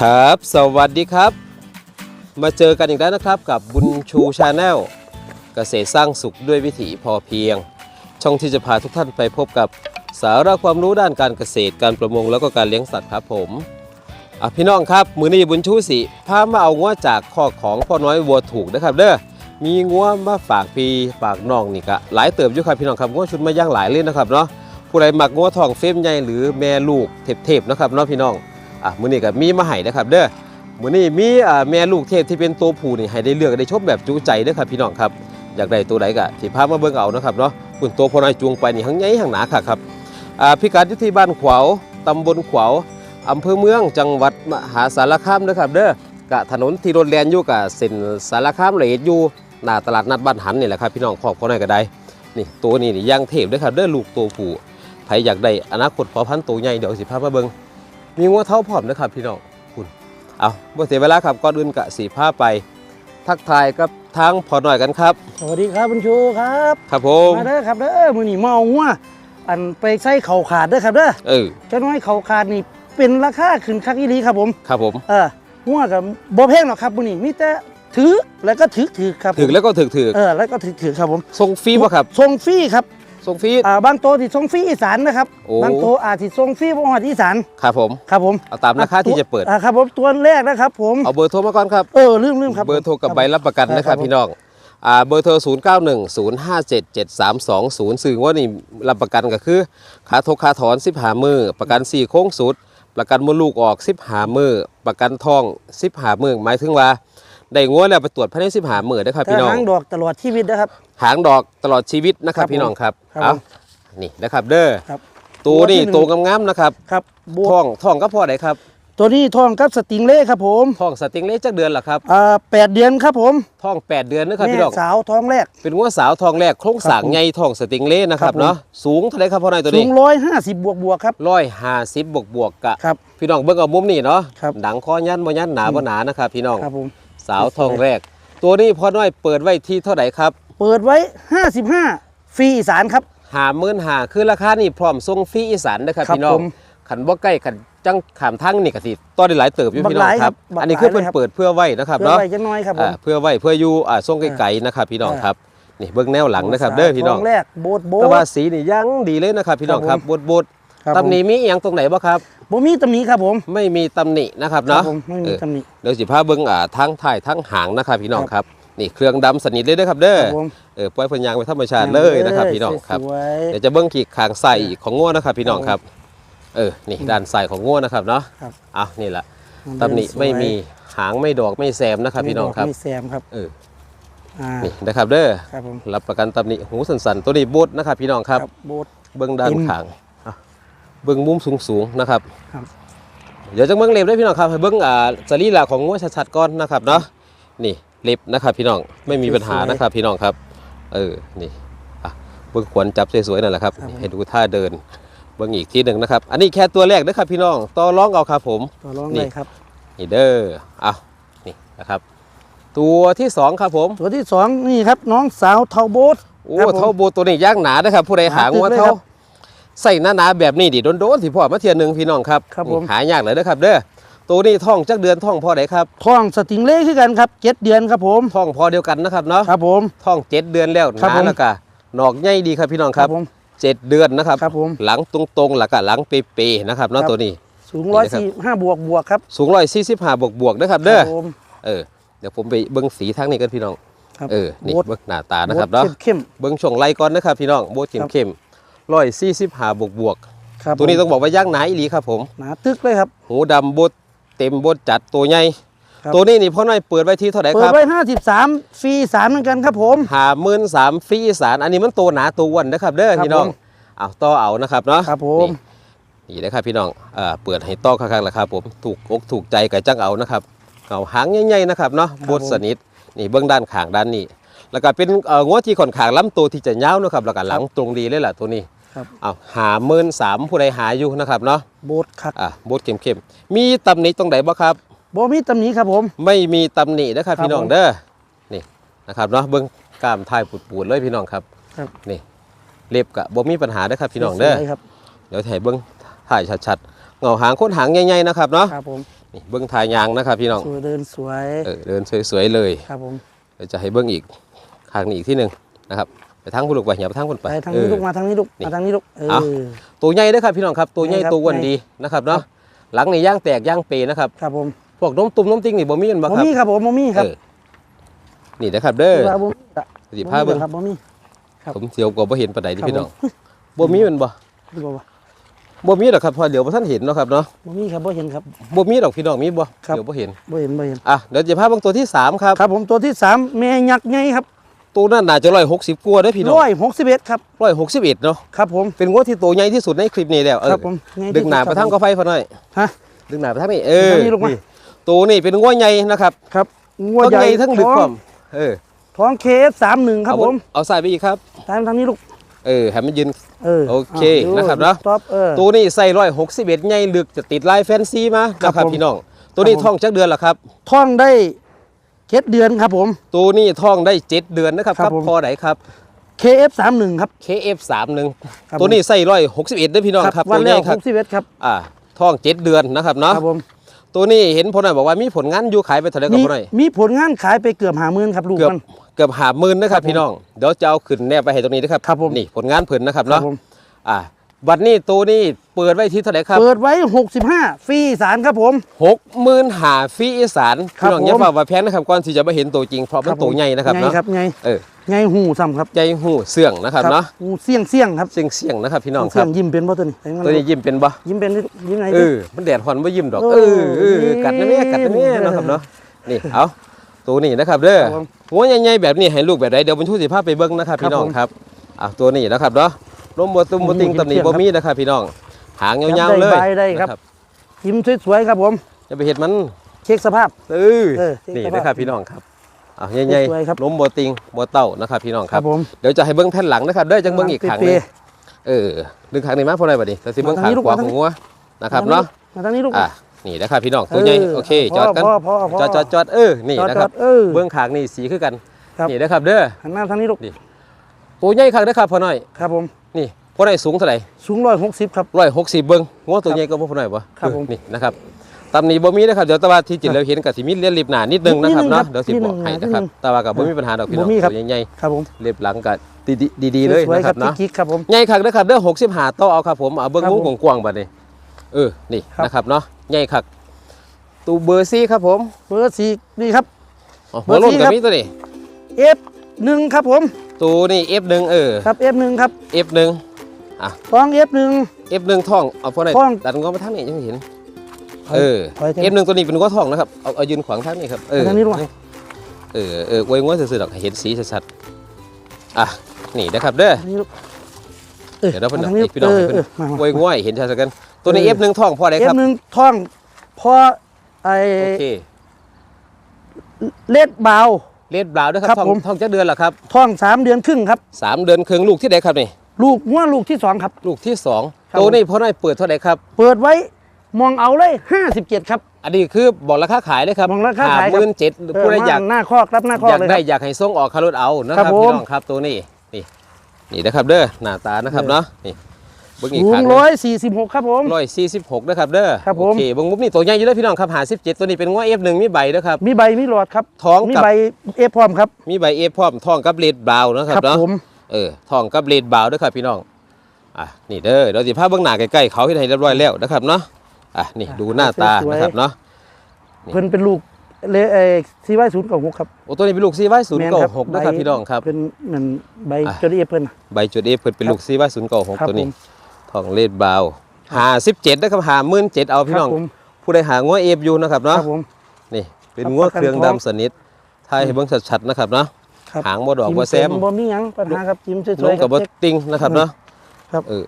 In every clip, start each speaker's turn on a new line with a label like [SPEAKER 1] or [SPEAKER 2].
[SPEAKER 1] ครับ สวัสดีครับ มาเจอกันอีกแล้วนะครับกับบุญชูชาแนลเกษตรสร้างสุขด้วยวิถีพอเพียง ช่องที่จะพาทุกท่านไปพบกับสาระความรู้ด้านการเกษตรการประมงแล้วก็การเลี้ยงสัตว์ครับผมอะพี่น้องครับ มือนี้บุญชูสิพามาเอางัวจากข้อของพ่อน้อยวัวถูกนะครับเด้อมีงัวมาฝากพี่ฝากน้องนี่กะหลายเติบอยู่ครับพี่น้องครับงัวชุดมาย่างหลายเลยนะครับเนาะผู้ใดมักงัวทองเฟรมใหญ่หรือแม่ลูกเทพๆนะครับเนาะพี่น้อง อะมื้อนี้ก็มีมาให้นะครับเด้อมื้อนี้มีอ่าแม่ลูกเทพที่เป็นตัวผู้นี่ให้ได้เลือกได้ชมแบบจุใจเด้อครับพี่น้องครับอยากได้ตัวใดก็สิพามาเบิ่งเอานะครับเนาะคุณตัวพอน้อยจูงไปนี่หังใหญ่หังหนาค่ะครับอ่าพิกัดอยู่ที่บ้านขวาวตำบลขวาวอำเภอเมืองจังหวัดมหาสารคามนะครับเด้อกะถนนที่รถแลนอยู่กับเส้นสารคามละเอียดอยู่หน้าตลาดนัดบ้านหันนี่แหละครับพี่น้องขอบพอน้อยก็ได้นี่ตัวนี้นี่ย่างเทพเด้อครับเด้อลูกตัวผู้ใครอยากได้อนาคตพอพันตัวใหญ่เดี๋ยวสิพามาเบิ่ง มีงัวเท่าพร้อมนะครับพี่น้องคุณเอาบ่เสียเวลาครับก่อนอื่นกะสีผ้าไป ทักทายกับทางพอหน่อยกันครับ
[SPEAKER 2] สวัสดีครับคุณชูครับ
[SPEAKER 1] ครับผม
[SPEAKER 2] มาเด้อครับเด้อมื้อนี้มาเอาหัวอันไปใส่เข่าขาดเด้อครับเด้อ
[SPEAKER 1] เออ
[SPEAKER 2] จะน้อยเข่าขาดนี่เป็นราคาขึ้นคักอีหลีครับผม
[SPEAKER 1] ครับผม
[SPEAKER 2] เออหัวกับบ่แพงหรอกครับมื้อนี้มีแต่ถือแล้วก็ถือถือครับผม
[SPEAKER 1] ถึงแล้วก็ถึกถึก
[SPEAKER 2] เออแล้วก็ถือถือครับผม
[SPEAKER 1] ส่งฟรีป่ะครับ
[SPEAKER 2] ส่งฟรีครับ
[SPEAKER 1] ส่งฟรี
[SPEAKER 2] อ่าบางโตวที่ส่งฟรีอีสานนะครับ
[SPEAKER 1] โอ้
[SPEAKER 2] บางโตวอาจสิส่งฟรีบ่ฮอดอีสาน
[SPEAKER 1] ครับผม
[SPEAKER 2] ครับผม
[SPEAKER 1] เอาตามราคาที่จะเปิด
[SPEAKER 2] อ่าครับผมตัวแรกนะครับผม
[SPEAKER 1] เอาเบอร์โทรมาก่อนครับ
[SPEAKER 2] เออลืมลืมครับ
[SPEAKER 1] เบอร์โทรกับใบรับประกันนะค
[SPEAKER 2] ครั
[SPEAKER 1] รับบ
[SPEAKER 2] ผม
[SPEAKER 1] พี่น้องอ่าเบอร์โทร 0 9 1 0 5 7 7 3 2 0ซึ่งว่านี่รับประกันก็คือขาทกขาถอน10หามือประกัน4โค้งสุด ประกันมดลูกออก10หามือประกันทอง10หามือหมายถึงว่า ได้งัวแล้วไปตรวจภายใน10หามือนะครับ
[SPEAKER 2] แต่
[SPEAKER 1] พี่น้อง
[SPEAKER 2] หางดอกตลอดชีวิตนะครับ
[SPEAKER 1] หางดอกตลอดชีวิตนะครับ
[SPEAKER 2] ครับ
[SPEAKER 1] พี่น้องครับ
[SPEAKER 2] ครับ
[SPEAKER 1] เอา
[SPEAKER 2] ผม
[SPEAKER 1] นี่นะครับเด้อ
[SPEAKER 2] ครับ
[SPEAKER 1] ตัวนี่
[SPEAKER 2] ตัวที่หนึ่ง
[SPEAKER 1] ตัวงามๆนะครับ
[SPEAKER 2] ครับบวก
[SPEAKER 1] ท้องท้องก็พอได้ครับ
[SPEAKER 2] ตัวนี้ทองกับสติงเล่ครับผม
[SPEAKER 1] ท้องสติงเล็กจักเดือนเหรอครับ
[SPEAKER 2] อ่าแปดเดือนครับผม
[SPEAKER 1] ท้อง8เดือนนะครับ
[SPEAKER 2] แม่
[SPEAKER 1] พี่น้อง
[SPEAKER 2] สาวท้องแรก
[SPEAKER 1] เป็นงัวสาวทองแรกโครงสร้าง
[SPEAKER 2] ครับผม
[SPEAKER 1] ใหญ่ท้องสติงเล่นะครับ
[SPEAKER 2] ครับผม
[SPEAKER 1] เนาะสูงเท่าไหรครับพ่อหน่อยตัว
[SPEAKER 2] สู
[SPEAKER 1] นี้
[SPEAKER 2] งร้อยห้าสิบบวกบวกครับ
[SPEAKER 1] ร้อยห้าสิบบวกบวกๆกะ
[SPEAKER 2] ครับ
[SPEAKER 1] พี่น้องเบิ่งเอามุมนี่เนาะ
[SPEAKER 2] ครับ
[SPEAKER 1] ดังคอยันบ่ยันหนาบ่หนานะครับพี่น้อง
[SPEAKER 2] ครับผม
[SPEAKER 1] สาวทองแรก ตัวนี้พ่อน้อยเปิดไว้ที่เท่าไหร่ครับ
[SPEAKER 2] เปิดไว้ 55 ฟรีอีสานครับ
[SPEAKER 1] หาหมื่นหาคือราคานี่พร้อมส่งฟรีอีสานนะครับ
[SPEAKER 2] ครับ
[SPEAKER 1] พี่น้อ
[SPEAKER 2] ผ
[SPEAKER 1] ง
[SPEAKER 2] ม
[SPEAKER 1] ขันบ่ใกล้ขันจังขามทั้งนี่ก็สิต่อได้หลายเติบอยู่
[SPEAKER 2] บัก
[SPEAKER 1] พี่น้อง
[SPEAKER 2] หลาย
[SPEAKER 1] ค
[SPEAKER 2] ครั
[SPEAKER 1] รับ
[SPEAKER 2] บบัก
[SPEAKER 1] อันนี้คือ
[SPEAKER 2] หลาย
[SPEAKER 1] เพิ่น
[SPEAKER 2] เลยครับ
[SPEAKER 1] เปิดเพื่อไว้นะครับ
[SPEAKER 2] เพื่อ
[SPEAKER 1] เนาะ
[SPEAKER 2] ไว้จังน้อยครับผม
[SPEAKER 1] อ่าเพื่อไว้เพื่ออยู่อ่าส่งไกลๆนะครับพี่น้อง
[SPEAKER 2] อ่า
[SPEAKER 1] ครับนี่เบิ่งแนวหลังนะครับเด้อพี่น้อง
[SPEAKER 2] ท้แรกโบดโบ
[SPEAKER 1] แต่
[SPEAKER 2] ด
[SPEAKER 1] ว่าสีนี่ยังดีเลยนะครับพี่น้องค
[SPEAKER 2] ครั
[SPEAKER 1] รับบ
[SPEAKER 2] ผม
[SPEAKER 1] บด
[SPEAKER 2] ครับ
[SPEAKER 1] ๆตำหนิมีอีหยังตรงไหนบ่ครับ
[SPEAKER 2] บ่มีตำหนิครับผม
[SPEAKER 1] ไม่มีตำหนินะครับ
[SPEAKER 2] ครั
[SPEAKER 1] เนาะ
[SPEAKER 2] บผมไม่
[SPEAKER 1] เอ
[SPEAKER 2] มี
[SPEAKER 1] อ
[SPEAKER 2] ตำหนิ
[SPEAKER 1] เดี๋ยวสิพาเบิ่งอ่าทั้งท้ายทั้งหางนะครับพี่น้องครับ นี่เครื่องดำสนิทเลยนะครับเด้อ
[SPEAKER 2] ครับผม
[SPEAKER 1] เออปล่อยเพิ่นยางไปธรรมชาติเลยนะครับพี่น้องครับ
[SPEAKER 2] สวย
[SPEAKER 1] เดี๋ยวจะเบิ้งขีกขางใส่ของง่วนะครับพี่น้องครับ เออ นี่ด้านใส่ของง่วนะครับเนาะ
[SPEAKER 2] ครับ
[SPEAKER 1] เอานี่แหละ
[SPEAKER 2] ๆ
[SPEAKER 1] ตำหนิไม่มีหางไม่ดอกไม่แซมนะครับพี่น้องครับ
[SPEAKER 2] ไม่แซมครับ
[SPEAKER 1] เออ
[SPEAKER 2] อ่า
[SPEAKER 1] นี่นะครับเด้อ
[SPEAKER 2] ครับผม
[SPEAKER 1] รับประกันตำหนิหูสันๆ ตัวนี้บดนะครับพี่น้องครับ
[SPEAKER 2] โบด
[SPEAKER 1] เบิ้งด้าน
[SPEAKER 2] เต็ม
[SPEAKER 1] ขางอะ เบิ้งมุมสูงๆนะครับ
[SPEAKER 2] ครับ
[SPEAKER 1] เดี๋ยวจะเบิ้งเล็บด้วยพี่น้องครับให้เบิ้งอ่าสรีระของง่วชัดๆก่อนนะครับเนาะนี่เล็บนะครับ พี่น้องไม่มีปัญหานะครับพี่น้องครับ เออนี่อะเบิ้งขวนจับสวยๆนั่นแหละครับ
[SPEAKER 2] ครับผม
[SPEAKER 1] ให้ดูท่าเดินเบิ้งอีกทีหนึ่งนะครับ อันนี้แค่ตัวแรกนะครับ พี่น้องต่อร้องเอาครับผม
[SPEAKER 2] ต่อรอง
[SPEAKER 1] นี่
[SPEAKER 2] เลยครับ
[SPEAKER 1] นี่เด้อเอานี่นะครับตัวที่สองครับผม
[SPEAKER 2] ตัวที่สองนี่ครับน้องสาวเทาโบด
[SPEAKER 1] โอ้
[SPEAKER 2] ครับผม
[SPEAKER 1] เท่าโบตัวนี้ย่างหนานะครับผู้ใดหา
[SPEAKER 2] หนาตึก
[SPEAKER 1] ว่า
[SPEAKER 2] เลย
[SPEAKER 1] เท่า
[SPEAKER 2] ครับ
[SPEAKER 1] ใส่หนาๆแบบนี้ดิโดนๆที่พ่อมาเทียนหนึ่งพี่น้องครับ
[SPEAKER 2] ครับ
[SPEAKER 1] นี่
[SPEAKER 2] ผม
[SPEAKER 1] หายากเลยนะครับเด้อตัวนี้ท่องจักเดือนท่องพ่อไหนครับ
[SPEAKER 2] ท้องสติงเล่คือกันครับเจ็ดเดือนครับผม
[SPEAKER 1] ท่องพ่อเดียวกันนะครับเนาะ
[SPEAKER 2] ครับผม
[SPEAKER 1] ท่องเจ็ดเดือนแล้วห
[SPEAKER 2] ครับ
[SPEAKER 1] นา
[SPEAKER 2] ผม
[SPEAKER 1] แล้วก็หนอกใหญ่ดีครับพี่น้องครับ
[SPEAKER 2] ผม
[SPEAKER 1] เจ็ดเดือนนะครับ
[SPEAKER 2] ครับผม
[SPEAKER 1] หลังตรงๆหลักหลังเปๆนะครับเนาะ
[SPEAKER 2] ครับ
[SPEAKER 1] ตัวนี้
[SPEAKER 2] สูง
[SPEAKER 1] นี่
[SPEAKER 2] ร้อย
[SPEAKER 1] นะครับ
[SPEAKER 2] สี่ห้าบวกบวกครับ
[SPEAKER 1] สูงร้อยสี่สิบห้าบวกบวกๆนะครับเด้อ
[SPEAKER 2] ครับผม
[SPEAKER 1] เออเดี๋ยวผมไปเบิ้งสีทั้งนี้กันพี่น้อง
[SPEAKER 2] ครับ
[SPEAKER 1] เออนี่
[SPEAKER 2] โบ๊ท
[SPEAKER 1] เบิ้งหน้าตานะครับ
[SPEAKER 2] โบ๊
[SPEAKER 1] เนาะ
[SPEAKER 2] ทเข้ม
[SPEAKER 1] เบิ้งช่วงไล่ก่อนนะครับพี่น้องโบทเข้ม
[SPEAKER 2] ครับ
[SPEAKER 1] เข้ม ร้อยสี่สิบห้าบวกบวก
[SPEAKER 2] ๆครับ
[SPEAKER 1] ๆตัวนี้
[SPEAKER 2] ผม
[SPEAKER 1] ต้องบอกว่าย่างหนาอีหลีครับผม
[SPEAKER 2] หนาตึกเลยครับ
[SPEAKER 1] หูดำโบทเต็มโบทจัดตัวใหญ่
[SPEAKER 2] ครับ
[SPEAKER 1] ตัวนี้นี่พ่อน้อยเปิดไว้ที่เท่าไหร่
[SPEAKER 2] เปิ
[SPEAKER 1] ค
[SPEAKER 2] ด
[SPEAKER 1] รับ
[SPEAKER 2] ไว้ห้าสิบสามฟรีสามเหมือนกันครับผม
[SPEAKER 1] หาหมื่นสามฟรีอีสารอันนี้มันตัวหนาตัวอ้วนนะครับ เด้อ
[SPEAKER 2] ครับ
[SPEAKER 1] พี่น้อง
[SPEAKER 2] ผม
[SPEAKER 1] เอาต่อเอานะครับเนาะ
[SPEAKER 2] ครับผม
[SPEAKER 1] นี่นี่นะครับพี่น้องเอ่อเปิดให้ต่อข้างๆแล้วครับผมถูกอกถูกใจกับจังเอานะครับเอาหางใหญ่ๆนะครับเนาะโบทสนิทนี่เบื้องด้านข้างด้านนี้ แล้วก็เป็นเอ่องัวที่ค่อนข้างล้ำตัวที่จะยาวนะครับแล้วก็หลังตรงดีเลยแหละตัวนี้
[SPEAKER 2] ครับ
[SPEAKER 1] เอาหาหมื่นสามผู้ใดหาอยู่นะครับเนาะ
[SPEAKER 2] โบดคัก
[SPEAKER 1] อะโบทเข้มๆมีตำหนิตรงไหนบ่ครับ
[SPEAKER 2] โบมีตำหนิครับผม
[SPEAKER 1] ไม่มีตำหนินะครับ
[SPEAKER 2] ครับ
[SPEAKER 1] พี่น้อง
[SPEAKER 2] ผม
[SPEAKER 1] เด้อนี่นะครับเนาะเบิ้งกล้ามทายปูดๆเลยพี่น้องครับ
[SPEAKER 2] ครับ
[SPEAKER 1] นี่เล็บกะบ่มีปัญหาเด้อครับพี่น้องเด้อ
[SPEAKER 2] สวยครับ
[SPEAKER 1] เดี๋ยวถ่ายเบิ้งถ่ายชัดๆเงาหางค้นหางใหญ่ๆนะครับเนาะ
[SPEAKER 2] ครับผม
[SPEAKER 1] นี่เบิ้งทายยางนะครับพี่น้อง
[SPEAKER 2] สวยเดินสวย
[SPEAKER 1] เออเดินสวยๆเลย
[SPEAKER 2] ครับผม
[SPEAKER 1] เดี๋ยวจะให้เบิ้งอีกข้างนี้อีกที่หนึ่งนะครับ ไปทางผู้ลูกไปอย่าไปทางคนไป
[SPEAKER 2] ไปทางนี้
[SPEAKER 1] เออ
[SPEAKER 2] ลูกมาทางนี้ลูก
[SPEAKER 1] นี่
[SPEAKER 2] มาทางนี้ลูกเอ
[SPEAKER 1] เอา
[SPEAKER 2] อ
[SPEAKER 1] ตัวใหญ่เด้อครับพี่น้องครับตัวใหญ่
[SPEAKER 2] ใหญ่ครับ
[SPEAKER 1] ตัวอ้วน
[SPEAKER 2] ใหญ่
[SPEAKER 1] ดีนะครับเนาะหลังนี่ย่างแตกย่างเปนะครับ
[SPEAKER 2] ครับผม
[SPEAKER 1] พวกนมตุ่มนมติ้งนี่บ่มีกันบ่
[SPEAKER 2] บ่
[SPEAKER 1] ครับ
[SPEAKER 2] มีครับผมบ่มีครับ
[SPEAKER 1] เออนี่นะครับเด้อ
[SPEAKER 2] ว่าบ่มีอะ
[SPEAKER 1] สิพาเบิ่ง
[SPEAKER 2] ครับบ่มีครับ
[SPEAKER 1] ผมเสียวกว่าบ่เห็นปานใดนี่
[SPEAKER 2] ครับ
[SPEAKER 1] พี่น้องบ่มีแมันบ่
[SPEAKER 2] ดูบ่ว่า
[SPEAKER 1] บ่มีดอกครับเพอเดี๋ยวบ่ทันเห็นเนาะครับเนาะ
[SPEAKER 2] บ่มีครับบ่เห็นครับ
[SPEAKER 1] บ่มีดอกพี่น้องมีบ่
[SPEAKER 2] ครับ
[SPEAKER 1] เดี๋ยวบ่เห็น
[SPEAKER 2] บ่เห็นบ่เห็น
[SPEAKER 1] อะเดี๋ยวจะพาเบิ่งตัวที่สามครับ
[SPEAKER 2] ครับผมตัวที่สามแม่ยักษ์ใหญ่ครับ
[SPEAKER 1] ตัวนั้นน่าจะ160กว่าเด้อพี่น้อง
[SPEAKER 2] ร้อยหกสิบเอ็ดครับ
[SPEAKER 1] 161เนาะ
[SPEAKER 2] ครับผม
[SPEAKER 1] เป็นงวดที่ตัวใหญ่ที่สุดในคลิปนี้แล้วเออ
[SPEAKER 2] ครับผมใญ่ที่
[SPEAKER 1] ดึงหนา
[SPEAKER 2] สุ
[SPEAKER 1] ไปทางกาไฟพอหน่อย
[SPEAKER 2] ฮะ
[SPEAKER 1] ดึงหนาไปทางนี้เออ
[SPEAKER 2] ทางนี้ลูกมา
[SPEAKER 1] ตัวนี้เป็นงวดใหญ่นะครับ
[SPEAKER 2] ครับงัว
[SPEAKER 1] ทั้ง
[SPEAKER 2] ใหญ่
[SPEAKER 1] ใหญ่ทั้งลึก
[SPEAKER 2] ท้
[SPEAKER 1] พร้
[SPEAKER 2] อ
[SPEAKER 1] องมเออ
[SPEAKER 2] ท้องเคฟสามหนึ่งครับ
[SPEAKER 1] เอา
[SPEAKER 2] ผม
[SPEAKER 1] เอาใส่ไปอีกครับ
[SPEAKER 2] ตามทางนี้ลูก
[SPEAKER 1] เออให้มันยืน
[SPEAKER 2] เออ
[SPEAKER 1] โอเค
[SPEAKER 2] ดู
[SPEAKER 1] นะครับเนาะ
[SPEAKER 2] ท็อปเออ
[SPEAKER 1] ตัวนี้ใส่ร้อยหกสิบเอ็ดใหญ่ลึกจะติดลายแฟนซีมา
[SPEAKER 2] ครับ
[SPEAKER 1] นะครับ
[SPEAKER 2] ผม
[SPEAKER 1] พี่น้อง ตัวนี้
[SPEAKER 2] ครับผม
[SPEAKER 1] ท่องจักเดือนละครับ
[SPEAKER 2] ท่องได้ เจ็ดเดือนครับผม
[SPEAKER 1] ตัวนี้ท่องได้เจ็ดเดือนนะครับ
[SPEAKER 2] ค
[SPEAKER 1] ค
[SPEAKER 2] รั
[SPEAKER 1] รั
[SPEAKER 2] บบผม
[SPEAKER 1] พอไหนครับ
[SPEAKER 2] KF สามหนึ่งครับ
[SPEAKER 1] KF 3
[SPEAKER 2] ครับ
[SPEAKER 1] 1ตัวนี้ใส่ร้อยหกสิบเอ็ดด้วยพี่น้องครับ
[SPEAKER 2] วั
[SPEAKER 1] ตั
[SPEAKER 2] น
[SPEAKER 1] ว
[SPEAKER 2] แร
[SPEAKER 1] ใหญ่
[SPEAKER 2] ก
[SPEAKER 1] ค
[SPEAKER 2] ห
[SPEAKER 1] รับ
[SPEAKER 2] กสิบเอ็ดครับ
[SPEAKER 1] อ่าท่องเจ็ดเดือนนะครับเนาะ
[SPEAKER 2] ครับผม
[SPEAKER 1] ตัวนี้เห็นพอหน่อยบอกว่ามีผลงานอยู่ขายไปเท่าไหร่กับ
[SPEAKER 2] มี
[SPEAKER 1] พอหน่อย
[SPEAKER 2] มีผลงานขายไปเกือบหาหมื่นครับลูก
[SPEAKER 1] เกือบ
[SPEAKER 2] มัน
[SPEAKER 1] เกือบหาหมื่นนะค
[SPEAKER 2] ครั
[SPEAKER 1] รับบ
[SPEAKER 2] ผม
[SPEAKER 1] พี่น้องเดี๋ยวจะเอาขึ้นแนบไปให้ตรงนี้นะครับ
[SPEAKER 2] ครับผม
[SPEAKER 1] นี่ผลงานเพิ่นนะครับ
[SPEAKER 2] ครั
[SPEAKER 1] เนาะ
[SPEAKER 2] บผม
[SPEAKER 1] อ่า บัดนี้ตัวนี้เปิดไว้ที่เท่าไหร่ครับ
[SPEAKER 2] เปิดไว้หกสิบห้าฟรีสารครับผม
[SPEAKER 1] หกหมื่นหาฟรีอีสาน
[SPEAKER 2] ครับ
[SPEAKER 1] พี่น้องอย่า
[SPEAKER 2] ผม
[SPEAKER 1] ฝากว่าแพงนะครับก่อนที่จะมาเห็นตัวจริงเพราะมันตัวใหญ่นะครับ
[SPEAKER 2] ไง
[SPEAKER 1] เนาะ
[SPEAKER 2] ครับไง
[SPEAKER 1] เออ
[SPEAKER 2] ไงหูซ้ำครับ
[SPEAKER 1] ใจหูเสื่องนะครับเนาะ
[SPEAKER 2] หูเสี่ยงเสี่ยงครับ
[SPEAKER 1] เสียงเสียงๆนะครับพี่น้องค
[SPEAKER 2] เสี่
[SPEAKER 1] รั
[SPEAKER 2] ย
[SPEAKER 1] บ
[SPEAKER 2] งยิ้มเป็นบ่ตัวนี้เห็นไหม
[SPEAKER 1] ตัวนี้ยิ้มเป็นบ่
[SPEAKER 2] ยิ้มเป็นดิยิ้มไง
[SPEAKER 1] เอ
[SPEAKER 2] ดิ
[SPEAKER 1] อมันแดดหอนไม่ยิ้มดอก
[SPEAKER 2] โอ้
[SPEAKER 1] เออเออกัดนะแม่กัดนะแม่นะครับเนาะนี่เอาตัวนี้นะครับเด้อ
[SPEAKER 2] ครับผม
[SPEAKER 1] หัวใหญ่ๆแบบนี้ให้ลูกแบบใดเดี๋ยวบรรทุสิภาพไปเบิ้งนะครับ
[SPEAKER 2] ครับ
[SPEAKER 1] พี่น้อง
[SPEAKER 2] ผม
[SPEAKER 1] ครับอะตัวนี้นะครับเนาะ ลมบัวตุ้มบัวติง
[SPEAKER 2] อืม
[SPEAKER 1] ตำหนิ
[SPEAKER 2] เห็น
[SPEAKER 1] บ่
[SPEAKER 2] เสียง
[SPEAKER 1] มีนะครับพี่น้องหางยาว
[SPEAKER 2] ได้
[SPEAKER 1] ๆเลย
[SPEAKER 2] ใบได้ครับ
[SPEAKER 1] นะ
[SPEAKER 2] ยิ้มสวยๆครับผม
[SPEAKER 1] อย่าไปเห็ดมัน
[SPEAKER 2] เช็คสภาพ
[SPEAKER 1] เออ
[SPEAKER 2] เออเช็ค
[SPEAKER 1] นี่
[SPEAKER 2] สภาพ
[SPEAKER 1] นะครับพี่น้องครับอะใหญ่
[SPEAKER 2] สวยๆครับ
[SPEAKER 1] ๆล้มบัวติงบัวเต้านะครับพี่น้อง
[SPEAKER 2] ค
[SPEAKER 1] ค
[SPEAKER 2] รั
[SPEAKER 1] รั
[SPEAKER 2] บบผม
[SPEAKER 1] เดี๋ยวจะให้เบิ้งแผ่นหลังนะครับเด้อจังเบิ้งอีกครั้งหนึง
[SPEAKER 2] เป๊ะ
[SPEAKER 1] เออดึงครั้งนี้มาพอได้บัดนี้แต่สิเบิ้ง
[SPEAKER 2] มา
[SPEAKER 1] ขาง
[SPEAKER 2] ทางนี้ลูก
[SPEAKER 1] ขวา
[SPEAKER 2] มา
[SPEAKER 1] ข
[SPEAKER 2] ทาง
[SPEAKER 1] อง
[SPEAKER 2] นี้
[SPEAKER 1] งัว
[SPEAKER 2] ๆ
[SPEAKER 1] นะครับเนาะ
[SPEAKER 2] มาทางนี้ลูก
[SPEAKER 1] อะนี่นะครับพี่น้องตัวใหญ่โอเคจอดกัน
[SPEAKER 2] พ่อพ่อพ่อ
[SPEAKER 1] จอดจอดจอดเออนี่
[SPEAKER 2] จอด
[SPEAKER 1] นะ
[SPEAKER 2] จ
[SPEAKER 1] ค
[SPEAKER 2] อ
[SPEAKER 1] รั
[SPEAKER 2] ด
[SPEAKER 1] บ
[SPEAKER 2] เออ
[SPEAKER 1] เบื้องขางนี่สีคือกัน
[SPEAKER 2] ครับ
[SPEAKER 1] นี่นะครับเด้อ
[SPEAKER 2] หันหน้าทางนี้ลูก
[SPEAKER 1] ตัวใหญ่คักนะครับพ่อน้อย
[SPEAKER 2] ครับผม
[SPEAKER 1] นี่พ่อน้อยสูงเท่าไหร่
[SPEAKER 2] สูงร้อยหกสิบครับ
[SPEAKER 1] ร้อยหกสิบเบิ้งงอตัวใหญ่ก็พ่อน้อยปะ
[SPEAKER 2] ครับผม
[SPEAKER 1] นี่นะครับตำหนิบ่มีนะครับเดี๋ยวตาวัาที่จิตเราเห็นกับสิมิเลียนรีบหนานิดนึงนะครับเนาะเดี๋ยวสิบอกให้
[SPEAKER 2] นะ
[SPEAKER 1] ครับตาวัากับบ่มีปัญหาดอกพี่น้องตัวใหญ่
[SPEAKER 2] ครับผม
[SPEAKER 1] เรียบหลังกับดีดีเลยนะครับเนาะใหญ่คักนะครับเด้อหกสิบหาโตเอาครับผมเอาเบิ้ง
[SPEAKER 2] งู
[SPEAKER 1] กว้างๆบบนี้เออนี่นะครับเนาะใหญ่คักตัวเบอร์ซี่ครับผม
[SPEAKER 2] เบอร์ซี่นี่ครับเบอร์ลม
[SPEAKER 1] กับมีตัวนี้
[SPEAKER 2] เอฟ หนึ่งครับผม
[SPEAKER 1] ตูนี่ F1 เออ
[SPEAKER 2] ครับ F1 ครับ
[SPEAKER 1] F1
[SPEAKER 2] อะ ท้อง
[SPEAKER 1] F1 F1 ท่องเอาพอไหน
[SPEAKER 2] ทอง
[SPEAKER 1] ดันงอมาทางนี้ยังเห็น เออ
[SPEAKER 2] ถอยถอย
[SPEAKER 1] F1 ตัวนี้เป็นงอท่องนะครับ เอาเอายืนขวางทางนี้ครับเออเอา
[SPEAKER 2] ทางนี้ลงมา
[SPEAKER 1] เออเออไว้งอซื่อๆดอกเห็นสีชัดๆอะ นี่นะครับเด้อ
[SPEAKER 2] เดี๋
[SPEAKER 1] ยวเราเพิ่น
[SPEAKER 2] เอีกใพี่
[SPEAKER 1] น้อง
[SPEAKER 2] เเพิ่
[SPEAKER 1] น
[SPEAKER 2] ออมา
[SPEAKER 1] ไว้งอยเห็นชัดกัน ตัวนี้
[SPEAKER 2] เออ
[SPEAKER 1] F1 ท่องพอได้ครับ
[SPEAKER 2] F1 ท้องพอไอ
[SPEAKER 1] เลเค
[SPEAKER 2] เลดบา
[SPEAKER 1] เลดบราวน์ด้วยค
[SPEAKER 2] ครั
[SPEAKER 1] รับบท่อง
[SPEAKER 2] ผม
[SPEAKER 1] ท่องจักเดือนเหรอครับ
[SPEAKER 2] ท้องสามเดือนครึ่งครับ
[SPEAKER 1] สามเดือนครึ่งลูกที่ใดครับนี่
[SPEAKER 2] ลูกว่าลูกที่สองครับ
[SPEAKER 1] ลูกที่สอง
[SPEAKER 2] ครับ
[SPEAKER 1] ตัวนี้พ่อน้อยเปิดเท่าไหร่ครับ
[SPEAKER 2] เปิดไว้มองเอาเลย57ครับ
[SPEAKER 1] อันนี้คือบอกราคาขายเลยครับ
[SPEAKER 2] บอกราคาขายครับ
[SPEAKER 1] หมื่นเจ็ด
[SPEAKER 2] เออ
[SPEAKER 1] ผู้ใดอยาก
[SPEAKER 2] หน้าคอกรับหน้าคอ
[SPEAKER 1] อกยาก
[SPEAKER 2] เลยค
[SPEAKER 1] ได้
[SPEAKER 2] รับ
[SPEAKER 1] อยากให้ส่งออกคารถเอานะค
[SPEAKER 2] ครั
[SPEAKER 1] รับบ
[SPEAKER 2] ผม
[SPEAKER 1] พี่น้องครับตัวนี้นี่นี่นะครับเด้อหน้าตานะครับ
[SPEAKER 2] เออ
[SPEAKER 1] เนาะนี่ เบิ้งอีก
[SPEAKER 2] สู
[SPEAKER 1] ครั้
[SPEAKER 2] ง
[SPEAKER 1] ง
[SPEAKER 2] ร้อยสี่สิบหกครับผม
[SPEAKER 1] ร้อยสี่สิบหกนะครับเด้อ
[SPEAKER 2] ครับผม
[SPEAKER 1] โอเคเบิ้งมุมนี่ตัวใหญ่อยู่เลยพี่น้องครับหาสิบเจ็ดตัวนี้เป็นง้อเอฟหนึ่งมีใบนะครับ
[SPEAKER 2] มีใบมีหลอดครับ
[SPEAKER 1] ท้อง
[SPEAKER 2] มี
[SPEAKER 1] กับ
[SPEAKER 2] ใบเอฟพร้อมครับ
[SPEAKER 1] มีใบเอฟพร้อมทองกับเลดบราวน์นะครับเนาะ
[SPEAKER 2] ผม
[SPEAKER 1] เออทองกับเลดบราวน์ด้วยครับพี่น้อง อะนี่เด้อเดี๋ยวสิพาเบิ้งหน้าใกล้ๆเขาให้ได้เรียบร้อยแล้วนะครับเนาะ อะนี่ดูหน้าตานะครับเนาะนี่
[SPEAKER 2] เพิ่นเป็นลูกเลเอซีไว้ศูนย์กับหกครับ
[SPEAKER 1] โอ้ตัวนี้เป็นลูกซีไว้ศูนย์
[SPEAKER 2] แม่
[SPEAKER 1] เก้า
[SPEAKER 2] ครับ
[SPEAKER 1] หกนะครับ
[SPEAKER 2] ใพี่
[SPEAKER 1] น้องครับ
[SPEAKER 2] เป็นเหมือนใบ
[SPEAKER 1] อะ
[SPEAKER 2] จดเอฟเพิ่นน่ะ
[SPEAKER 1] ใบจุดเอฟเพิ่นเป็นลูกซีไว้ศูนย์เก้าหก
[SPEAKER 2] ครับ
[SPEAKER 1] ตัวนี้
[SPEAKER 2] ผม
[SPEAKER 1] ทองเลดบราวน์หาสิบเจ็ดนะครับหาหมื่นเจ็ดเอาพี่น้อง
[SPEAKER 2] ครับผม
[SPEAKER 1] ผู้ใดหาง้อเอฟอยู่นะครับ
[SPEAKER 2] ค
[SPEAKER 1] เนาะ
[SPEAKER 2] รับผม
[SPEAKER 1] นี่เป็น
[SPEAKER 2] ครับ
[SPEAKER 1] ง้ว
[SPEAKER 2] ประกัน
[SPEAKER 1] เครื่อง
[SPEAKER 2] ทอง
[SPEAKER 1] ดำสนิททายให้เบิ่งชัดๆนะครับเนาะ
[SPEAKER 2] ครับ
[SPEAKER 1] หางบ่ดอกบ่แซม
[SPEAKER 2] จิ้เต็บ่มีหยังปัญหาครับจิ้มส
[SPEAKER 1] ล
[SPEAKER 2] วย
[SPEAKER 1] ง
[SPEAKER 2] ๆค
[SPEAKER 1] กั
[SPEAKER 2] รั
[SPEAKER 1] บบบ่
[SPEAKER 2] เช็ค
[SPEAKER 1] ติงนะครับเนาะ
[SPEAKER 2] ครับ
[SPEAKER 1] เออ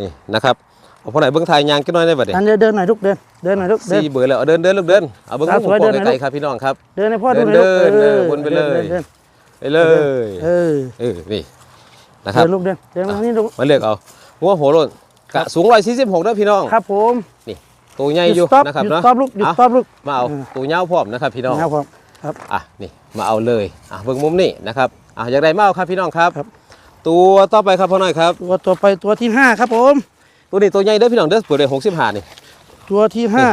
[SPEAKER 1] นี่นะครับเอาพอไหนเบิ่งทายยางกันหน่อยได้บัดนี้
[SPEAKER 2] อันเดินเดินหน่อยลูกเดินเดินหน่อยลูกเดิน
[SPEAKER 1] สี่เบอร์แล้วเอาเดินเดินลูกเดินเอาเบิ่ง
[SPEAKER 2] สาว
[SPEAKER 1] มุม
[SPEAKER 2] สวย
[SPEAKER 1] กว้าง
[SPEAKER 2] เดินหน่อย
[SPEAKER 1] ไกลๆครับพี่น้องครับ
[SPEAKER 2] เดินให้พ่อดูหน่อยลูก
[SPEAKER 1] เดินเดิน
[SPEAKER 2] ออ
[SPEAKER 1] วนไปเลย
[SPEAKER 2] ดิน
[SPEAKER 1] ไปเลย
[SPEAKER 2] เออ
[SPEAKER 1] เออนี่นะครับ
[SPEAKER 2] เดินลูกเดินเดินมาทางนี้ลูก
[SPEAKER 1] มาเลือกเอา หัวโหโลน
[SPEAKER 2] ครั
[SPEAKER 1] กะ
[SPEAKER 2] บ
[SPEAKER 1] สูง146เด้อพี่น้อง
[SPEAKER 2] ครับผม
[SPEAKER 1] ตัวใหญ่
[SPEAKER 2] ห
[SPEAKER 1] อ
[SPEAKER 2] ยุ
[SPEAKER 1] ยู่
[SPEAKER 2] ดสต็อป
[SPEAKER 1] นะครับ
[SPEAKER 2] หยุด
[SPEAKER 1] เนาะ
[SPEAKER 2] สต็อปลูกหยุด
[SPEAKER 1] เอา
[SPEAKER 2] สต็อปลูก
[SPEAKER 1] มาเอา
[SPEAKER 2] เออ
[SPEAKER 1] ตัวยาวพร้อมนะครับพี่น้อง
[SPEAKER 2] ครับผมครับ
[SPEAKER 1] อะนี่มาเอาเลยอะเบิ่งมุมนี้นะครับอะอยากได้มาเอาครับพี่น้องครับ
[SPEAKER 2] ครับ
[SPEAKER 1] ตัวต่อไปครับพ่อหน่อยครับ
[SPEAKER 2] ตัวต่อไปตัวที่ห้าครับผม
[SPEAKER 1] ตัวนี้ตัวใหญ่เด้อพี่น้องเด้อเปิดได้65นี่
[SPEAKER 2] ตัวที่ห้า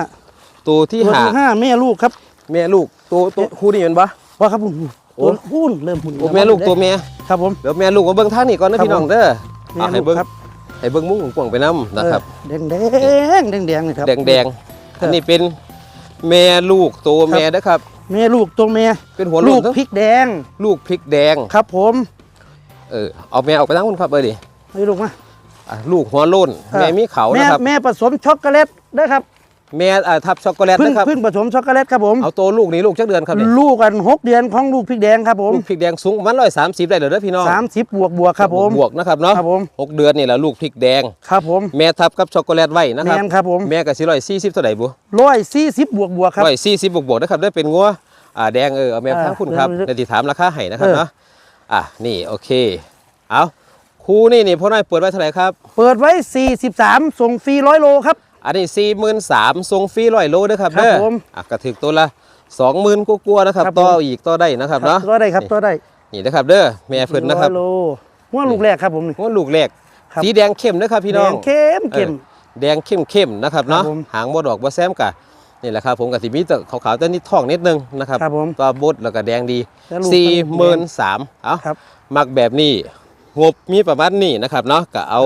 [SPEAKER 1] ตัวที่
[SPEAKER 2] ตัว
[SPEAKER 1] หา
[SPEAKER 2] ที่ห้าแม่ลูกครับ
[SPEAKER 1] แม่ลูกตัวตัวคู่นี่เป็นปะ
[SPEAKER 2] ว่าครับหุ่น
[SPEAKER 1] โอ้
[SPEAKER 2] ตัวหุ่นเริ่มหุ่น
[SPEAKER 1] โอ้แม่ลูกตัวแม่
[SPEAKER 2] ครับผม
[SPEAKER 1] เดี๋ยวแม่ลูกมาเบิ้งทางนี่ก่อนนะครับพี่น้องเด้อ
[SPEAKER 2] แม่
[SPEAKER 1] เอาให้
[SPEAKER 2] ลูก
[SPEAKER 1] เบิ้ง
[SPEAKER 2] ครับ
[SPEAKER 1] ให้เบิ้งมุ้งกวางไปน้ำนะครับ
[SPEAKER 2] แดงแดงแดงแดงๆนี่ครับ
[SPEAKER 1] แดงแดงๆอันนี้เป็นแม่ลูกตัวแม่นะครับ
[SPEAKER 2] แม่ลูกตัวแม่
[SPEAKER 1] เป็นหัว
[SPEAKER 2] ลู
[SPEAKER 1] ลู
[SPEAKER 2] ก
[SPEAKER 1] กทั้ง
[SPEAKER 2] พริกแดง
[SPEAKER 1] ลูกพริกแดง
[SPEAKER 2] ครับผม
[SPEAKER 1] เออเอาแม่ออกไปทั้งคนครับเออดิ
[SPEAKER 2] ให้ลูกมา
[SPEAKER 1] อะลูกหัวโล้น
[SPEAKER 2] ครับ
[SPEAKER 1] แม่มีเขา
[SPEAKER 2] แม่
[SPEAKER 1] นะครับ
[SPEAKER 2] แม่ผสมช็อกโกแลตด้วยครับ
[SPEAKER 1] แม่อ่าทับช็อกโกแลต
[SPEAKER 2] เพึ่ง
[SPEAKER 1] นะครับ
[SPEAKER 2] เพึ่งผสมช็อกโกแลตครับผม
[SPEAKER 1] เอาตัวลูกนี้ลูกจักเดือนครับเนี่ย
[SPEAKER 2] ลูกกันหกเดือนของลูกพริกแดงครับผม
[SPEAKER 1] ลูกพริกแดงสูงประมาณร้อยสามสิบได้เลยเด้อพี่น้อง
[SPEAKER 2] สามสิบบวกบวกครับผม
[SPEAKER 1] บวกนะครับเนาะ
[SPEAKER 2] ครับผม
[SPEAKER 1] หกเดือนนี่แหละลูกพริกแดง
[SPEAKER 2] ครับผม
[SPEAKER 1] แม่ทับกับช็อกโกแลตไว้นะ
[SPEAKER 2] แม
[SPEAKER 1] ครับ
[SPEAKER 2] นครับผม
[SPEAKER 1] แม่กับสิร้อยสี่สิบเท่าไหร่บุ
[SPEAKER 2] ร้อยสี่สิบบวกบวกครับ
[SPEAKER 1] ร้อยสี่สิบบวกบวกนะครับได้เป็นงัวอ่าแดงเออเอาแม่
[SPEAKER 2] อ่า
[SPEAKER 1] ทั้งคุณครับ
[SPEAKER 2] เดี๋ยว
[SPEAKER 1] ในที่ถามราคาให้นะครับ
[SPEAKER 2] เออ
[SPEAKER 1] เนาะอะนี่โอเคเอาคู่นี่นี่พ่อน้อยเปิดไว้เท่าไหร่ครับ
[SPEAKER 2] เปิดไว้ 43 ส่งฟรีร้อยโลครับ
[SPEAKER 1] อันนี้สี่หมื่นสามทรงฟรีร้อยโลเด้อครับ
[SPEAKER 2] ครับ
[SPEAKER 1] เด้อ
[SPEAKER 2] ผม
[SPEAKER 1] อะกระถึกตัวละสองหมื่นกลัวาๆนะครับ
[SPEAKER 2] ครับ
[SPEAKER 1] ต่อ
[SPEAKER 2] ผม
[SPEAKER 1] อีกต่อได้นะครับเนาะ
[SPEAKER 2] ตัวได้ครับตัวได้
[SPEAKER 1] นี่นะครับเด้อแม่เพิ่นนะครับ
[SPEAKER 2] อยโลว่าลูกแรกครับผมนี่
[SPEAKER 1] งัวลูกแรก
[SPEAKER 2] ครับ
[SPEAKER 1] สีแดงเข้มนะครับพี่น้อง
[SPEAKER 2] แดเข้มเข้ม
[SPEAKER 1] เออแดงเข้มเข้มๆนะครับเนาะ
[SPEAKER 2] ครับผม
[SPEAKER 1] หางบดอกบแซมกะนี่แหละครับผมกับสีมีแต่ขาวๆแต่นิดทองนิดนึงนะครับ
[SPEAKER 2] ครับผม
[SPEAKER 1] ตัวบดแล้วก็แดงดี
[SPEAKER 2] แล้วลูก
[SPEAKER 1] สี่หมื่นสามเอา
[SPEAKER 2] ครับ
[SPEAKER 1] มักแบบนี้งบมีประมาณนี้นะครับเนาะก็เอา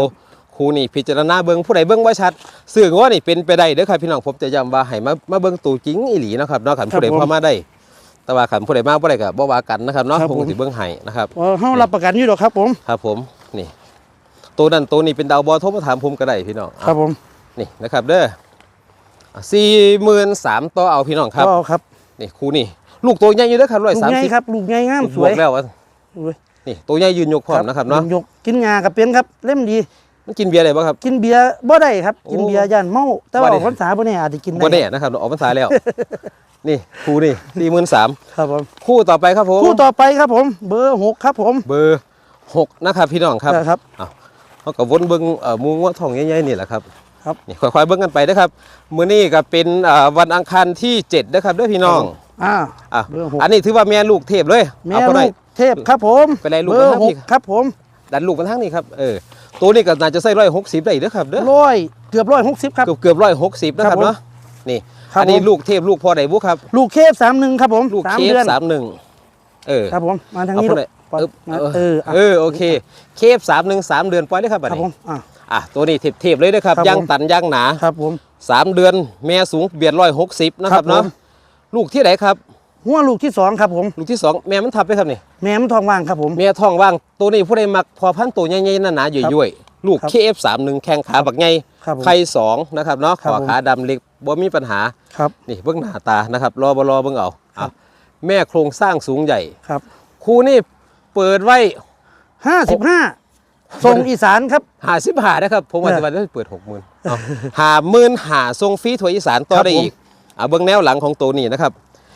[SPEAKER 1] ครูนี่พิจารณาเบิ้งผู้ใดเบิ้งว่าชัดสื่อว่านี่เป็นไปได้เด้อครับพี่น้องผมจะย้ำว่าให้มามาเบิ้งตัวจริงอีหลีนะครับเนาะขันผู้ใด
[SPEAKER 2] ครับผม
[SPEAKER 1] พอมาได้ แต่ว่าขันผู้ใดมาผู้ใดก็บ่ว่ากันนะครับเนาะ
[SPEAKER 2] ครับ
[SPEAKER 1] ผม
[SPEAKER 2] ผม
[SPEAKER 1] สิเบิ้งให้นะครับ
[SPEAKER 2] เออเฮารับประกันอยู่ดอกครับผม
[SPEAKER 1] ครับผมนี่ ตัวนั้นตัวนี้เป็นดาวบอลโทรมาถามผมก็ได้พี่น้อง
[SPEAKER 2] ครับผม
[SPEAKER 1] นี่นะครับเด้อสี่หมื่นสามต่อเอาพี่น้องครับ
[SPEAKER 2] ก็เอาครับ
[SPEAKER 1] นี่ครูนี่ ลูกตัวใหญ่อยู่เด้อครับร้อย
[SPEAKER 2] ลูก
[SPEAKER 1] สาม
[SPEAKER 2] ใหญ่
[SPEAKER 1] สิบ
[SPEAKER 2] ครับลูกใหญ่งามส
[SPEAKER 1] บ
[SPEAKER 2] ว
[SPEAKER 1] วยกแล้วว่า
[SPEAKER 2] โอ้ย
[SPEAKER 1] นี่ตัวใหญ่ยืนยกพร้อมนะครับเนาะ
[SPEAKER 2] ยกกินงากับเป็นครับเล่มดี
[SPEAKER 1] มันกินเบียร์อะไรบ้างครับ
[SPEAKER 2] กินเบียร์บ่ได้ครับ กิน
[SPEAKER 1] โอ้
[SPEAKER 2] เบียร์ย่านเมาแต่ว่า
[SPEAKER 1] บ่ได้
[SPEAKER 2] ออกพรรษาบ่แน่อาจจะกินได้
[SPEAKER 1] บ่แน่นะครับออกพรรษาแล้ว นี่ครูนี่สี่หมื่นสาม
[SPEAKER 2] ครับผม
[SPEAKER 1] คู่ต่อไปครับผม
[SPEAKER 2] คู่ต่อไปครับผม เบอร์หกครับผม
[SPEAKER 1] เบอร์หกนะครับพี่น้องครับ
[SPEAKER 2] ครับ
[SPEAKER 1] เขากับวนเบิ้งเอ่อหมูงวทองใหญ่ๆนี่แหละครับ
[SPEAKER 2] ครับ
[SPEAKER 1] นี่ค่อยๆเบิ้งกันไปนะครับมื้อนี้ก็เป็นเอ่อวันอังคารที่7นะครับเด้อพี่น้อง
[SPEAKER 2] อ่า
[SPEAKER 1] อะ
[SPEAKER 2] เบอร์หก
[SPEAKER 1] อันนี้ถือว่าแม่ลูกเทพเลย
[SPEAKER 2] แม่
[SPEAKER 1] เอาไปหน่
[SPEAKER 2] ลู
[SPEAKER 1] อย
[SPEAKER 2] กเทพครับผม
[SPEAKER 1] ไปไล่ลูก
[SPEAKER 2] เบอ
[SPEAKER 1] มา
[SPEAKER 2] ร์
[SPEAKER 1] ทาง
[SPEAKER 2] ห
[SPEAKER 1] นี้
[SPEAKER 2] กครับผม
[SPEAKER 1] ดันลูกมาทางนี้ครับเออ ตัวนี้ก็น่าจะใส่ร้อยหกสิบได้เด้อครับเด้อ
[SPEAKER 2] ร้อยเกือบร้อยหกสิบครับ
[SPEAKER 1] เกือบเกือบร้อยหกสิบนะครับ
[SPEAKER 2] ครับผม
[SPEAKER 1] เนาะนี่
[SPEAKER 2] ครับ
[SPEAKER 1] อันนี้
[SPEAKER 2] ผม
[SPEAKER 1] ลูกเทพลูกพ่อไดบุครับ
[SPEAKER 2] ลูกเคฟสามหนึ่งครับผม
[SPEAKER 1] ลูก
[SPEAKER 2] สาม
[SPEAKER 1] เคฟ
[SPEAKER 2] เดือน
[SPEAKER 1] สามหนึ่งเออ
[SPEAKER 2] ครับผมมาทาง
[SPEAKER 1] เอา
[SPEAKER 2] นี้
[SPEAKER 1] พ่อ
[SPEAKER 2] ลู
[SPEAKER 1] ได
[SPEAKER 2] กปล่อย
[SPEAKER 1] เออ
[SPEAKER 2] เอออะ
[SPEAKER 1] เออโอเคเคฟสามหนึ่งสามเดือนปล่อยเลยครับบัด
[SPEAKER 2] ครับ
[SPEAKER 1] นี้
[SPEAKER 2] ผมอะ
[SPEAKER 1] อะตัวนี้เทพเทพเลยนะครับ
[SPEAKER 2] ครับ
[SPEAKER 1] ย่าง
[SPEAKER 2] ผม
[SPEAKER 1] ตันย่างหนา
[SPEAKER 2] ครับผม
[SPEAKER 1] สามเดือนแม่สูงเบียดร้อยหกสิบนะครับ
[SPEAKER 2] ครับผม
[SPEAKER 1] เนาะลูกที่ไหนครับ
[SPEAKER 2] หัวลูกที่สองครับผม
[SPEAKER 1] ลูกที่สองแม่มันทับไปครับนี่
[SPEAKER 2] แม่มันทองว่างครับผม
[SPEAKER 1] แม่ท้องว่างตัวนี้ผู้ใดมักพอพันธุ์ตัวใหญ่ๆหนาๆย่อยๆลูก
[SPEAKER 2] ครับ
[SPEAKER 1] เคฟสามหนึ่งแข้งขาบักใหญ่
[SPEAKER 2] ครับผม
[SPEAKER 1] ไข่สองนะครับเนาะ
[SPEAKER 2] ครับ
[SPEAKER 1] ขอ
[SPEAKER 2] ผม
[SPEAKER 1] ขาดำเล็กบ่มีปัญหา
[SPEAKER 2] ครับ
[SPEAKER 1] นี่เบื้องหน้าตานะครับรอบรอเบื้องเอา
[SPEAKER 2] ครับ
[SPEAKER 1] อะแม่โครงสร้างสูงใหญ่
[SPEAKER 2] ครับ
[SPEAKER 1] ครูนี่เปิดไว้
[SPEAKER 2] ห้าสิบห้าส่งอีสานครับ
[SPEAKER 1] หาสิบหานะครับผมว่า
[SPEAKER 2] เออ
[SPEAKER 1] จะวันนี้เปิดหกหมื่นหาหมื่นหาทรงฟรีถวยอีสานต่อ
[SPEAKER 2] ครับ
[SPEAKER 1] ได้
[SPEAKER 2] ผม
[SPEAKER 1] อีกอะเบื้องแนวหลังของตัวนี้นะครับ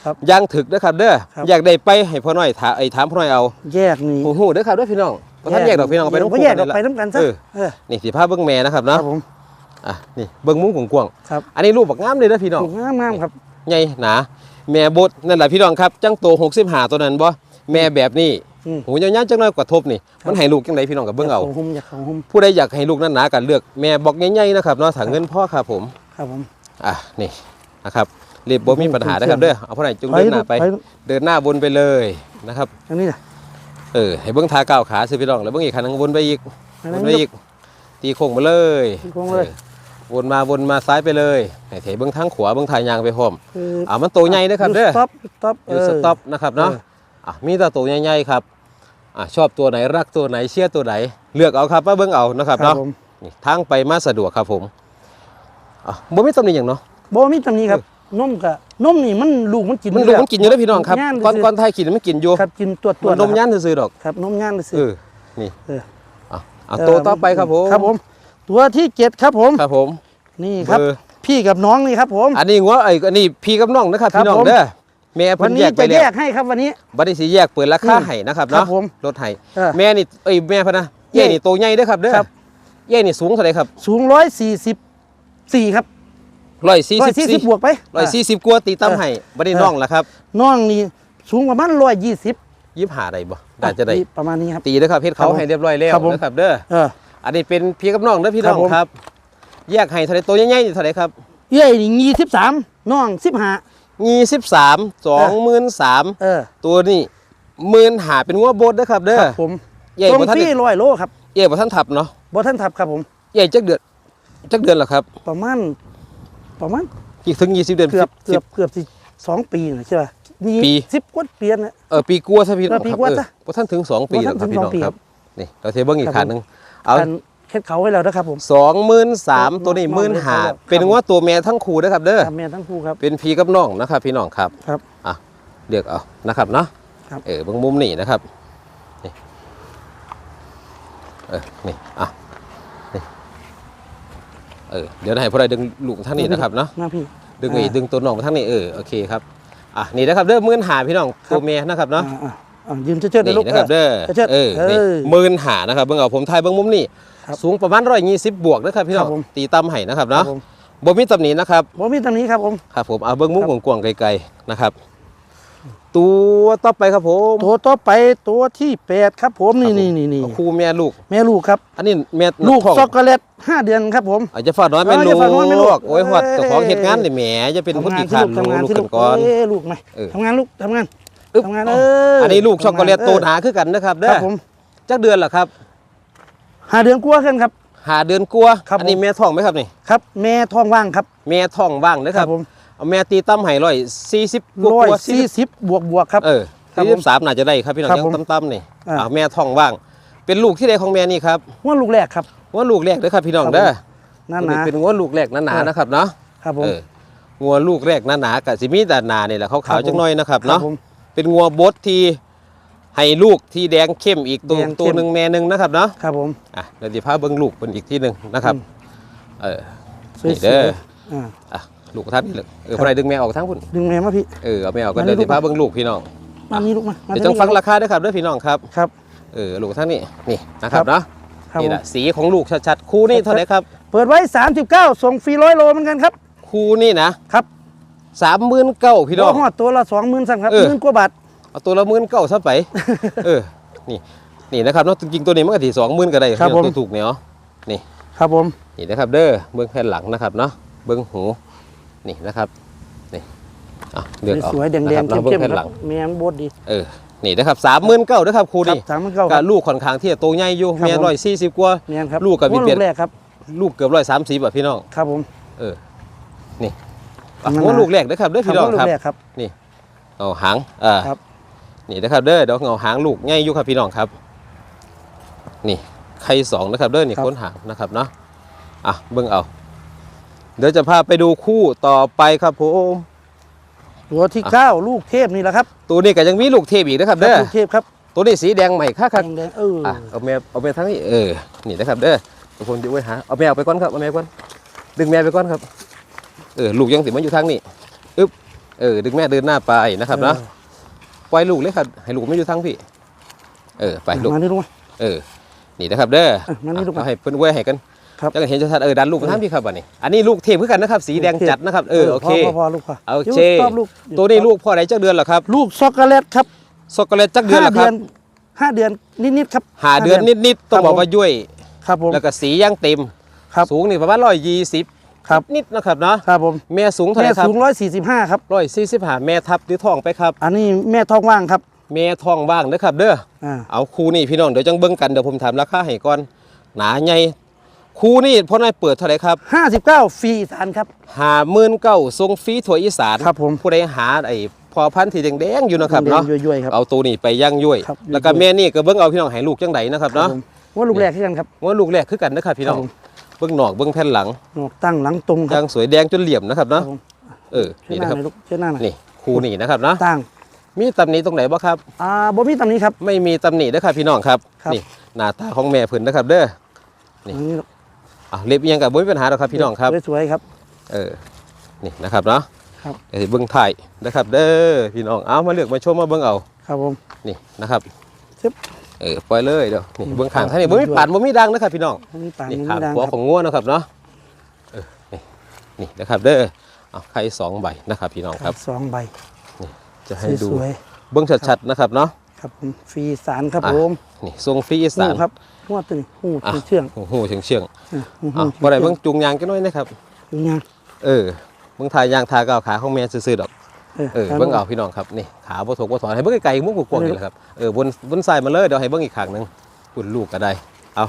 [SPEAKER 2] ครับ
[SPEAKER 1] ย่างถึกนะครับเด้อ
[SPEAKER 2] ครับ
[SPEAKER 1] อยากได้ไปให้พ่อหน่อยถามไอ้ถามพ่อหน่อยเอา
[SPEAKER 2] แยกนี่
[SPEAKER 1] หูหูเด้อครับเด้อพี่น้องบ่ท่านแยกดอกพี่น้องเอาไปน้อง
[SPEAKER 2] บ่แยกดอกไปน้ำกันซะ
[SPEAKER 1] เออ
[SPEAKER 2] เออ
[SPEAKER 1] นี่สิภาพเบื้องแม่นะครับ
[SPEAKER 2] ค
[SPEAKER 1] เนาะ
[SPEAKER 2] รับผม
[SPEAKER 1] อะนี่เบื้องมุ้งกว้าง
[SPEAKER 2] ครับ
[SPEAKER 1] ๆอันนี้รูปบักงามเลยนะพี่น้อง
[SPEAKER 2] ถูกงามงามครับ
[SPEAKER 1] ใหญ่หนาแม่บดนั่นแหละพี่น้องครับ จังโตหกสิบหาตัวนั้นบ่แม่แบบนี้
[SPEAKER 2] อืม
[SPEAKER 1] หูยาวๆจังน้อยกว่าทบนี่ มันให้ลูกจังไดพี่น้องกับเบิ่งเอา
[SPEAKER 2] ยกหุ้มอยากเขาหุ้ม
[SPEAKER 1] ผู้ใดอยากให้ลูกนั้นหนากันเลือกแม่บอกใหญ่ๆนะครับเนาะถ้าเงินพ่อครับผม
[SPEAKER 2] ครับผม
[SPEAKER 1] อะนี่นะครับ รีบบ่มีปัญหานะครับเด้อเอาพ่อไหนจุงเดินหน้าไป
[SPEAKER 2] ลูก
[SPEAKER 1] เดินหน้าวนไปเลยนะครับ
[SPEAKER 2] อันนี้นะ
[SPEAKER 1] เออให้เบิ่งทาก้าวขาสิพี่น้องแล้วเบิ่งอีกคันนึงวนไปอีก
[SPEAKER 2] อัน
[SPEAKER 1] ว
[SPEAKER 2] นั้น
[SPEAKER 1] นไปอีก ตีโค้งมาเลย
[SPEAKER 2] ตีโค้งเลย
[SPEAKER 1] ออวนมาวนมาซ้ายไปเลยให้เถเบิ่งทางขวาเบิ่งทางยางไปพร้อม
[SPEAKER 2] คือ
[SPEAKER 1] อ่ามันโตใหญ่นะครับเด้อ
[SPEAKER 2] สต็อปสต็อป
[SPEAKER 1] อยู่สต็อปนะครับเนาะ
[SPEAKER 2] เออ
[SPEAKER 1] อะมีแต่ตัวใหญ่ๆครับอะชอบตัวไหนรักตัวไหนเชียร์ตัวไหน เลือกเอาครับมาเบิ่งเอานะครับ
[SPEAKER 2] ครับ
[SPEAKER 1] เนาะ
[SPEAKER 2] ผม
[SPEAKER 1] นี่ทางไปมาสะดวกครับผมอะบ่มีตำหนิหยังเนาะ
[SPEAKER 2] บ่มีตำหนี้ครับ นมกะนมนี่มันลูกมันกิน
[SPEAKER 1] มันลูกมันกินอยู่แล้วพี่น้องครับ
[SPEAKER 2] ย่าน
[SPEAKER 1] ก่อน
[SPEAKER 2] ซื่
[SPEAKER 1] ก่อนไทยกินมันกินอยู่
[SPEAKER 2] ครับกินตัวตัว
[SPEAKER 1] มันนมย่านซื่อๆดอก
[SPEAKER 2] ครับนมย่านซื่
[SPEAKER 1] เอ
[SPEAKER 2] อ
[SPEAKER 1] อนี่
[SPEAKER 2] เออ
[SPEAKER 1] อะอะตัวต่อไปครับผม
[SPEAKER 2] ครับผม ตัวที่เจ็ดครับผม
[SPEAKER 1] ครับผม
[SPEAKER 2] นี่ครับ
[SPEAKER 1] เบอร์
[SPEAKER 2] พี่กับน้องนี่ครับผม
[SPEAKER 1] อันนี้งัวไอ้อันนี้พี่กับน้องนะครับ
[SPEAKER 2] ครับ
[SPEAKER 1] พี่น้อง
[SPEAKER 2] ผม
[SPEAKER 1] เด้อแม่
[SPEAKER 2] วั
[SPEAKER 1] เพิ่
[SPEAKER 2] น
[SPEAKER 1] น
[SPEAKER 2] นี้
[SPEAKER 1] แยกไป
[SPEAKER 2] จะ
[SPEAKER 1] แล้
[SPEAKER 2] แยวกให้ครับวันนี้
[SPEAKER 1] บัดนี้สิแยกเปิดราคา
[SPEAKER 2] อืม
[SPEAKER 1] ให้นะครับ
[SPEAKER 2] ครั
[SPEAKER 1] เนาะ
[SPEAKER 2] บผม
[SPEAKER 1] ลดให้
[SPEAKER 2] เออ
[SPEAKER 1] แม่นี่เอ้ยแม่พะนะเย่นี่โตใหญ่เด้อครับเด้อ
[SPEAKER 2] ครับ
[SPEAKER 1] เย่นี่สูงเท่าไหร่ครับ
[SPEAKER 2] สูงร้อยสี่สิบสี่ครับ
[SPEAKER 1] ร้อยสี่
[SPEAKER 2] ร้อย
[SPEAKER 1] สิบ
[SPEAKER 2] สี่สิ
[SPEAKER 1] สี่
[SPEAKER 2] บบวกไป
[SPEAKER 1] ร้อยสี่สิบกว่าตีตั้มให้บัดนี้
[SPEAKER 2] เออ
[SPEAKER 1] น้องล่ะครับ
[SPEAKER 2] น้องนี่สูงประมาณร้อยยี่สิบ
[SPEAKER 1] ยิบหาได้บ่ได้จะได้
[SPEAKER 2] ประมาณนี้ครับ
[SPEAKER 1] ตีเด้อครับเฮ็ดเขา
[SPEAKER 2] ครับผม
[SPEAKER 1] ให้เรียบร้อยแล้ว
[SPEAKER 2] ครับผม
[SPEAKER 1] นะครับเด้อ
[SPEAKER 2] เออ
[SPEAKER 1] อันนี้เป็นพี่กับน้องเด้อพี่น้อง
[SPEAKER 2] ครับผม
[SPEAKER 1] ครับแยกให้เท่าไหร่ตัวใหญ่ๆนี่เท่าไหร่ครับ
[SPEAKER 2] เย้ยนี่ยี่สิบสามน้องสิบห้า
[SPEAKER 1] ยี่สิบสามสองหมื่นสาม
[SPEAKER 2] เออ
[SPEAKER 1] ตัวนี้หมื่นหาเป็นงัวโบดเด้อครับ เด้อ
[SPEAKER 2] ครับผม
[SPEAKER 1] ใหญ่
[SPEAKER 2] ตรง
[SPEAKER 1] กว่าท่าน
[SPEAKER 2] ฟรีร้อยโลครับ
[SPEAKER 1] ใหญ่กว่าท่านทับเนาะ
[SPEAKER 2] บ่ท่านทับครับผม
[SPEAKER 1] ใหญ่จักเดือนจักเดือนเหรอครับ
[SPEAKER 2] ประมาณ ประมาณ
[SPEAKER 1] อีกถึงยี่สิบเดือน
[SPEAKER 2] เกือบ
[SPEAKER 1] สิ
[SPEAKER 2] เกือบเกือบสิสองปีนะใช่ป่ะยี่
[SPEAKER 1] ปี
[SPEAKER 2] สิบกว่าปีนะ
[SPEAKER 1] เออปีกลัวซะพี่น้อง
[SPEAKER 2] เออปี
[SPEAKER 1] ครับ
[SPEAKER 2] กว่า
[SPEAKER 1] เออ
[SPEAKER 2] ซะ
[SPEAKER 1] บ่ท่านถึงสองปี
[SPEAKER 2] บ่
[SPEAKER 1] แล้
[SPEAKER 2] ทั
[SPEAKER 1] วนครับ
[SPEAKER 2] ถึง
[SPEAKER 1] พี่น้อง
[SPEAKER 2] สองปี
[SPEAKER 1] ค
[SPEAKER 2] ครั
[SPEAKER 1] รับบนี่เราเทเบิ้งอีก
[SPEAKER 2] ครับ
[SPEAKER 1] ขาหนึ่งเอา
[SPEAKER 2] การเฮ็ดเขาไว้แล้วนะครับผม
[SPEAKER 1] สองหมื่นสามตัวนี้
[SPEAKER 2] น้อง
[SPEAKER 1] หมื่นหา
[SPEAKER 2] น้อง
[SPEAKER 1] เป็นงัวตัวแม่ทั้งคู่นะครับเด้อ
[SPEAKER 2] ทำแม่ทั้งคู่ครับ
[SPEAKER 1] เป็นพี่กับน้องนะครับ พี่น้องครับ
[SPEAKER 2] ครับ
[SPEAKER 1] อะเลือกเอานะครับเนาะ
[SPEAKER 2] ครับ
[SPEAKER 1] เออเบางมุมนี่นะครับนี่เออนี่อะนี่ เออเดี๋ยวให้พวกเราดึงลูกทั้งนี้นะครับเนาะ
[SPEAKER 2] มาพี่
[SPEAKER 1] ดึงไอ้
[SPEAKER 2] อ่า
[SPEAKER 1] ดึงตัวน้องมาทั้งนี้เออโอเคครับอะนี่นะครับเด้อหมื่นหาพี่น้องตัวเมียนะครับเนาะ
[SPEAKER 2] อ่าอ่าอ่ายืนเชิดๆเลย
[SPEAKER 1] นี่
[SPEAKER 2] ลูก
[SPEAKER 1] นะครับเด้อ
[SPEAKER 2] เชิดๆ
[SPEAKER 1] เออนี่
[SPEAKER 2] เออ
[SPEAKER 1] หมื่นหานะครับเบิ่งเอาผมถ่ายเบิ่งมุมนี่
[SPEAKER 2] ครับ
[SPEAKER 1] สูงประมาณร้อยยี่สิบบวกนะครับพี่น้อง
[SPEAKER 2] ครับผม
[SPEAKER 1] ตีต่ำให้นะครับ
[SPEAKER 2] ครั
[SPEAKER 1] เนาะ
[SPEAKER 2] บผม
[SPEAKER 1] บ่มีตำหนินะครับ
[SPEAKER 2] บ่มีตรงนี้ครับผม
[SPEAKER 1] ครับผมเอาเบิ้งมุมกว้างๆไกลๆนะครับ ตัวต่อไปครับผม
[SPEAKER 2] ตัวต่อไปตัวที่แปดครับผมนี่นี่นี่นี่
[SPEAKER 1] คู่แม่ลูก
[SPEAKER 2] แม่ลูกครับ
[SPEAKER 1] อันนี้แม่
[SPEAKER 2] ลูก
[SPEAKER 1] ท้อง
[SPEAKER 2] ช็อกโกแลตห้าเดือนครับผม
[SPEAKER 1] อาจจะฝาดน้อยแม่
[SPEAKER 2] เออ
[SPEAKER 1] ลู
[SPEAKER 2] อย่าฝาดน้อยแม่ลู
[SPEAKER 1] ก
[SPEAKER 2] ก
[SPEAKER 1] โอ้ยหวัด
[SPEAKER 2] เอ้ย
[SPEAKER 1] เจ้าของเหตุงานนี่แหมจะเป็นคน
[SPEAKER 2] ทำงา
[SPEAKER 1] ที่
[SPEAKER 2] นที่
[SPEAKER 1] ขา
[SPEAKER 2] ลู
[SPEAKER 1] ด
[SPEAKER 2] กทำงาน
[SPEAKER 1] ลูก
[SPEAKER 2] ที่
[SPEAKER 1] กั
[SPEAKER 2] ลู
[SPEAKER 1] น
[SPEAKER 2] ก
[SPEAKER 1] ก่อน
[SPEAKER 2] เอ้ยลูกไหม
[SPEAKER 1] เออ
[SPEAKER 2] ทำงานลูกทำงาน
[SPEAKER 1] อึ๊บ
[SPEAKER 2] ทำงานเออ
[SPEAKER 1] อั
[SPEAKER 2] อั
[SPEAKER 1] นนี้ลูกช็อกโกแลตโตหนาคือกันนะครับ
[SPEAKER 2] ค
[SPEAKER 1] เด้อ
[SPEAKER 2] รับผม
[SPEAKER 1] จักเดือนเหรอครับ
[SPEAKER 2] ห้าเดือนกว่าขึ้นครับ
[SPEAKER 1] หาเดือนกลัวา
[SPEAKER 2] ครับ
[SPEAKER 1] อันนี้
[SPEAKER 2] ผม
[SPEAKER 1] แม่ท้องไหมครับนี่
[SPEAKER 2] ครับ แม่ท้องว่างครับ
[SPEAKER 1] แม่ท้องว่างนะครับ
[SPEAKER 2] ผม
[SPEAKER 1] เอาแม่ตีตั้มให้ร้อยสี่สิบก
[SPEAKER 2] ร้อย
[SPEAKER 1] ว่าๆ
[SPEAKER 2] สี่สิบบวกบวกครับ
[SPEAKER 1] เออ
[SPEAKER 2] ครับ
[SPEAKER 1] สี่สิบสามน่าจะได้ครับพี่น้อง
[SPEAKER 2] ครับ
[SPEAKER 1] ยั
[SPEAKER 2] ผม
[SPEAKER 1] งตั้มๆนี่
[SPEAKER 2] อ่า
[SPEAKER 1] อ่าแม่ท้องว่าง เป็นลูกที่ใดของแม่นี่ครับ
[SPEAKER 2] ว่าลูกแรกครับ
[SPEAKER 1] ว่าลูกแรกเด้อครับพี่น้อง
[SPEAKER 2] ครับ
[SPEAKER 1] เด้อ
[SPEAKER 2] นั่น
[SPEAKER 1] ตัว
[SPEAKER 2] นะ
[SPEAKER 1] เป็นงัวลูกแรกหนา
[SPEAKER 2] เออ
[SPEAKER 1] ๆนะครับเนาะ
[SPEAKER 2] ครับผม
[SPEAKER 1] เอองัวลูกแรกหนาๆกับสิมีแต่หนาเนี่ยแหละ
[SPEAKER 2] ครั
[SPEAKER 1] ขาว
[SPEAKER 2] บ
[SPEAKER 1] ๆจังน้อยนะครับ
[SPEAKER 2] ครั
[SPEAKER 1] เนาะ
[SPEAKER 2] บผม
[SPEAKER 1] เป็นงัวบดที่ให้ลูกที่แดงเข้มอีกตัว
[SPEAKER 2] แดงเข้ม
[SPEAKER 1] ตัวหนึ่งแม่หนึ่งนะครับเนาะ
[SPEAKER 2] ครับผม
[SPEAKER 1] อะเดี๋ยวดิพาเบิ้งลูกเป็นอีกที่หนึ่งนะครับ
[SPEAKER 2] อืม
[SPEAKER 1] เออ
[SPEAKER 2] สวย
[SPEAKER 1] นี่เด้อ
[SPEAKER 2] ๆอ่า
[SPEAKER 1] อะ ลูกท่านนี่เลยเออ
[SPEAKER 2] ครับ
[SPEAKER 1] พอได้ดึงแม่ออกทั้งพุ่น
[SPEAKER 2] ดึงแม่มาพี่
[SPEAKER 1] เออเอาแม่ออกก็
[SPEAKER 2] มานี่
[SPEAKER 1] เดี๋ยว
[SPEAKER 2] ลู
[SPEAKER 1] ดิ
[SPEAKER 2] ก
[SPEAKER 1] พาเบิ้งลูกพี่น้อง
[SPEAKER 2] มานี่ลูกมามา
[SPEAKER 1] เดี๋ยวจัง
[SPEAKER 2] ที่
[SPEAKER 1] ฟัง
[SPEAKER 2] นี่
[SPEAKER 1] ราคาด้วยครับด้วยพี่น้องครับ
[SPEAKER 2] ครับ
[SPEAKER 1] เออลูกท่านนี่นี่นะครับ
[SPEAKER 2] ครับ
[SPEAKER 1] เนาะ
[SPEAKER 2] ครับ
[SPEAKER 1] นี่
[SPEAKER 2] ผม
[SPEAKER 1] แหละสีของลูกชัดๆคู่นี่เท่าไหร่ครับ
[SPEAKER 2] เปิดไว้ 39 ส่งฟรีร้อยโลเหมือนกันครับ
[SPEAKER 1] คู่นี่นะครับสามหมื่นเก้าพี่น้อง
[SPEAKER 2] บ่ฮอดตัวละ20,000สั่งครับ
[SPEAKER 1] เออ
[SPEAKER 2] หมื่นกว่าบาท
[SPEAKER 1] เอาตัวละหมื่นเก้าซะไปเออนี่นี่นะครับเนาะจริงๆตัวนี้มันก็ถีสองหมื่นก็ได้
[SPEAKER 2] ครับผม
[SPEAKER 1] ตัวถูกเนี่ยเนาะนี่
[SPEAKER 2] ครับผม
[SPEAKER 1] นี่นะครับเด้อเบื้องแผ่นหลังนะครับเนาะเบื้องหู นี่นะครับนี่อะเลือกเอา
[SPEAKER 2] สวยๆแดง
[SPEAKER 1] นะครับ
[SPEAKER 2] ๆ
[SPEAKER 1] เนาะเบื้อ
[SPEAKER 2] เข้
[SPEAKER 1] ง
[SPEAKER 2] ม
[SPEAKER 1] แผ่น
[SPEAKER 2] ๆค
[SPEAKER 1] ห
[SPEAKER 2] รั
[SPEAKER 1] ลั
[SPEAKER 2] บ
[SPEAKER 1] ง
[SPEAKER 2] แม่นบดดี
[SPEAKER 1] เออนี่นะครับสามหมื่นเก้านะครับครู
[SPEAKER 2] ครับ
[SPEAKER 1] นี่
[SPEAKER 2] สามมันเก้าค
[SPEAKER 1] กั
[SPEAKER 2] รั
[SPEAKER 1] บบ ลูกค่อนข้างที่จะโตใหญ่อยู่
[SPEAKER 2] ครับ
[SPEAKER 1] แม่
[SPEAKER 2] ผม
[SPEAKER 1] ร้อยสี่สิบกว่า
[SPEAKER 2] แม่นครับ
[SPEAKER 1] ลูกกับมี
[SPEAKER 2] โอ้
[SPEAKER 1] เปลี่ยน
[SPEAKER 2] ลูกแรกครับ
[SPEAKER 1] ลูกเกือบร้อยสามสิบอะพี่น้อง
[SPEAKER 2] ครับผม
[SPEAKER 1] เออนี่อะ
[SPEAKER 2] นั่น
[SPEAKER 1] หัว
[SPEAKER 2] นะ
[SPEAKER 1] ลูกแรกนะครับเด้อพี่น้อง
[SPEAKER 2] ว่าลู
[SPEAKER 1] ครั
[SPEAKER 2] ก
[SPEAKER 1] บ
[SPEAKER 2] แรกครับ
[SPEAKER 1] เอาหางอ่า
[SPEAKER 2] ครับ
[SPEAKER 1] นี่นะครับเด้อเดี๋ยวเอาหางลูกง่ายอยู่ครับพี่น้องครับ นี่ไข่สองนะครับเด้อนี่
[SPEAKER 2] ครับ
[SPEAKER 1] ค้นหางนะครับเนาะ อะเบิ่งเอา เดี๋ยวจะพาไปดูคู่ต่อไปครับผม
[SPEAKER 2] ตัวที่เก้าลูกเทพนี่แหละครับ
[SPEAKER 1] ตัวนี้ก็ยังมีลูกเทพอีกนะครับ
[SPEAKER 2] ครั
[SPEAKER 1] เด้
[SPEAKER 2] บ
[SPEAKER 1] อ
[SPEAKER 2] ลูกเทพครับ
[SPEAKER 1] ตัวนี้สีแดงใหม่ค่ะครับ
[SPEAKER 2] แดงๆเอออ
[SPEAKER 1] อะเอาแม่เอาแม่ทั้งนี้เออนี่นะครับเด้อทุกคนดูไว้หาเอาแม่เอาไปก่อนครับเอาแม่ไปก่อนดึงแม่ไปก่อนครับเออลูกยังติดมันอยู่ทางนี้อึ๊บเออดึงแม่เดินหน้าไปนะครับเนาะปล่อยลูกเลยครับให้ลูกไม่อยู่ทางพี่ เออไปลูก
[SPEAKER 2] มานี่ลูกมา
[SPEAKER 1] เออนี่นะครับเด้อ
[SPEAKER 2] อะมานี่ลูกมา
[SPEAKER 1] เอาให้เพิ่นไว้ให้กัน
[SPEAKER 2] ครับ
[SPEAKER 1] จะเห็นชัดๆเออดันลูกมาทางพี่ครับบัดนี้อันนี้ลูกเทพคือกันนะครับสีแดงจัดนะครับเออโอเค
[SPEAKER 2] พอพอลูกพอ
[SPEAKER 1] โอเค
[SPEAKER 2] ชอบลูก
[SPEAKER 1] ตัวนี้ลูกพ่อไหนจักเดือนเหรอครับ
[SPEAKER 2] ลูกช็อกโกแลตครับ
[SPEAKER 1] ช็อกโกแลตจักเดือนเหรอครับ
[SPEAKER 2] ห้าเดือนนิดๆครับ
[SPEAKER 1] หาเดือนนิดๆต้อง
[SPEAKER 2] ครับ
[SPEAKER 1] บอก
[SPEAKER 2] ผม
[SPEAKER 1] ว่าย่วย
[SPEAKER 2] ครับผม
[SPEAKER 1] แล้วก็สีย่างเต็ม
[SPEAKER 2] ครับ
[SPEAKER 1] สูงนี่ประมาณร้อยยี่สิบ
[SPEAKER 2] ครับ
[SPEAKER 1] นิดๆนะครับเนาะ
[SPEAKER 2] ครับผม
[SPEAKER 1] แม่สูงเท่าไห
[SPEAKER 2] แม่
[SPEAKER 1] ร่ครับ
[SPEAKER 2] สูงร้อยสี่สิบห้าครับ
[SPEAKER 1] ร้อยสี่สิบห้าแม่ทับหรือท้องไปครับ
[SPEAKER 2] อันนี้แม่ท้องว่างครับ
[SPEAKER 1] แม่ท้องว่างนะครับเด้อ
[SPEAKER 2] อ่า
[SPEAKER 1] เอาคูนี่พี่น้องเดี๋ยวจังเบิ่งกันเดี๋ยวผมถามราคาให้ก่อนหนาใหญ่ คูนี่พ่อนายเปิดเท่าไหร่ครับ
[SPEAKER 2] ห้าสิบเก้าฟรีสารครับ
[SPEAKER 1] หาหมื่นเก้าทรงฟรีถั่วอีสาน
[SPEAKER 2] ครับผม
[SPEAKER 1] ผู้ใดหาไอ้พอพันธุ์ที่แดงๆอยู่นะครับเนาะ
[SPEAKER 2] แดงๆย่อยๆครับ
[SPEAKER 1] เอาตัวนี้ไปย่างย่วย
[SPEAKER 2] ครับ
[SPEAKER 1] แล้วก็แม่นี่ก็เบิ่งเอาพี่น้องให้ลูกจังไดนะครับเนาะ
[SPEAKER 2] ผมว่าลูกแรกที่กันครับ
[SPEAKER 1] ว่าลูกแรกคือกันนะครับพี่น้อง
[SPEAKER 2] ครับผม
[SPEAKER 1] เบิ่งหนอกเบิ่งแผ่นหลัง
[SPEAKER 2] หนวกตั้งหลังตรงค
[SPEAKER 1] ย่า
[SPEAKER 2] รับ
[SPEAKER 1] งสวยแดงจนเหลี่ยมนะครับ
[SPEAKER 2] ครั
[SPEAKER 1] เนาะ
[SPEAKER 2] บผม
[SPEAKER 1] เออ
[SPEAKER 2] เชื่อ
[SPEAKER 1] นี่
[SPEAKER 2] หน้า
[SPEAKER 1] นะครับ
[SPEAKER 2] หน่อยลูกเชื่อหน้าหน่อย
[SPEAKER 1] นี่คูนี่นะครับเนาะ
[SPEAKER 2] ตั้ง
[SPEAKER 1] มีตำหนิตรงไหนบ่ครับ
[SPEAKER 2] อ่าบ่มีตำหนี้ครับ
[SPEAKER 1] ไม่มีตำหนินะครับพี่น้องครับ
[SPEAKER 2] ครับ
[SPEAKER 1] นี่หน้าตาของแม่เพิ่นนะครับเด้อ นี่
[SPEAKER 2] อันนี้ลูก
[SPEAKER 1] อะเล็บอิหยังกับบ่มีปัญหาหรอกครับพี่น้องครับ
[SPEAKER 2] สวยๆครับ
[SPEAKER 1] เออนี่นะครับเนาะ
[SPEAKER 2] ครับ
[SPEAKER 1] เดี๋ยวสิเบิ้งถ่ายนะครับ เด้อพี่น้องเอามาเลือกมาชมมาเบิ้งเอา
[SPEAKER 2] ครับผม
[SPEAKER 1] นี่นะครับ
[SPEAKER 2] ซึบ
[SPEAKER 1] เออปล่อยเลยเดี๋ยวนี่
[SPEAKER 2] อืม
[SPEAKER 1] เบิ้งข้าง
[SPEAKER 2] ครับ
[SPEAKER 1] ท่างนี่บ่มีปานบ่มีดังนะครับพี่น้อง
[SPEAKER 2] อันนี้ปาง
[SPEAKER 1] นี่
[SPEAKER 2] นี้
[SPEAKER 1] ข้าง
[SPEAKER 2] ดัง
[SPEAKER 1] หัว
[SPEAKER 2] ค
[SPEAKER 1] ข
[SPEAKER 2] รับ
[SPEAKER 1] องงัวนะครับเนาะเออนี่นี่นะครับเด้อเอาไข่สองใบนะครับพี่น้องครับ
[SPEAKER 2] สองใบ
[SPEAKER 1] จะให้ดู
[SPEAKER 2] สวย
[SPEAKER 1] เบิ้งชัดๆนะครับเนาะ
[SPEAKER 2] ๆครับผมฟรีสารครับ
[SPEAKER 1] อะ
[SPEAKER 2] ผม
[SPEAKER 1] นี่ทรงฟรีอี
[SPEAKER 2] หู
[SPEAKER 1] สาน
[SPEAKER 2] ครับ หัวตึงหู
[SPEAKER 1] อะ
[SPEAKER 2] เชื่อง
[SPEAKER 1] โอ้โหเชียงเชียง
[SPEAKER 2] อะหู
[SPEAKER 1] ๆอะบ่ได้เบิ้งจุงยางกันหน่อยนะครับ
[SPEAKER 2] หูยาง
[SPEAKER 1] เออเบิ่งทายยางทาก้าวขาของแม่ซื่อๆดอกเออ
[SPEAKER 2] ครับ
[SPEAKER 1] เบิ่งเอาพี่น้องครับนี่ขาบ่ถกบ่ถอนให้เบิ่งไกลๆมุ้งกว้างๆนี่แหละครับเออบนบนสายมาเลยเดี๋ยวให้เบิ่งอีกข้างหนึงคุณลูกก็ได้เอา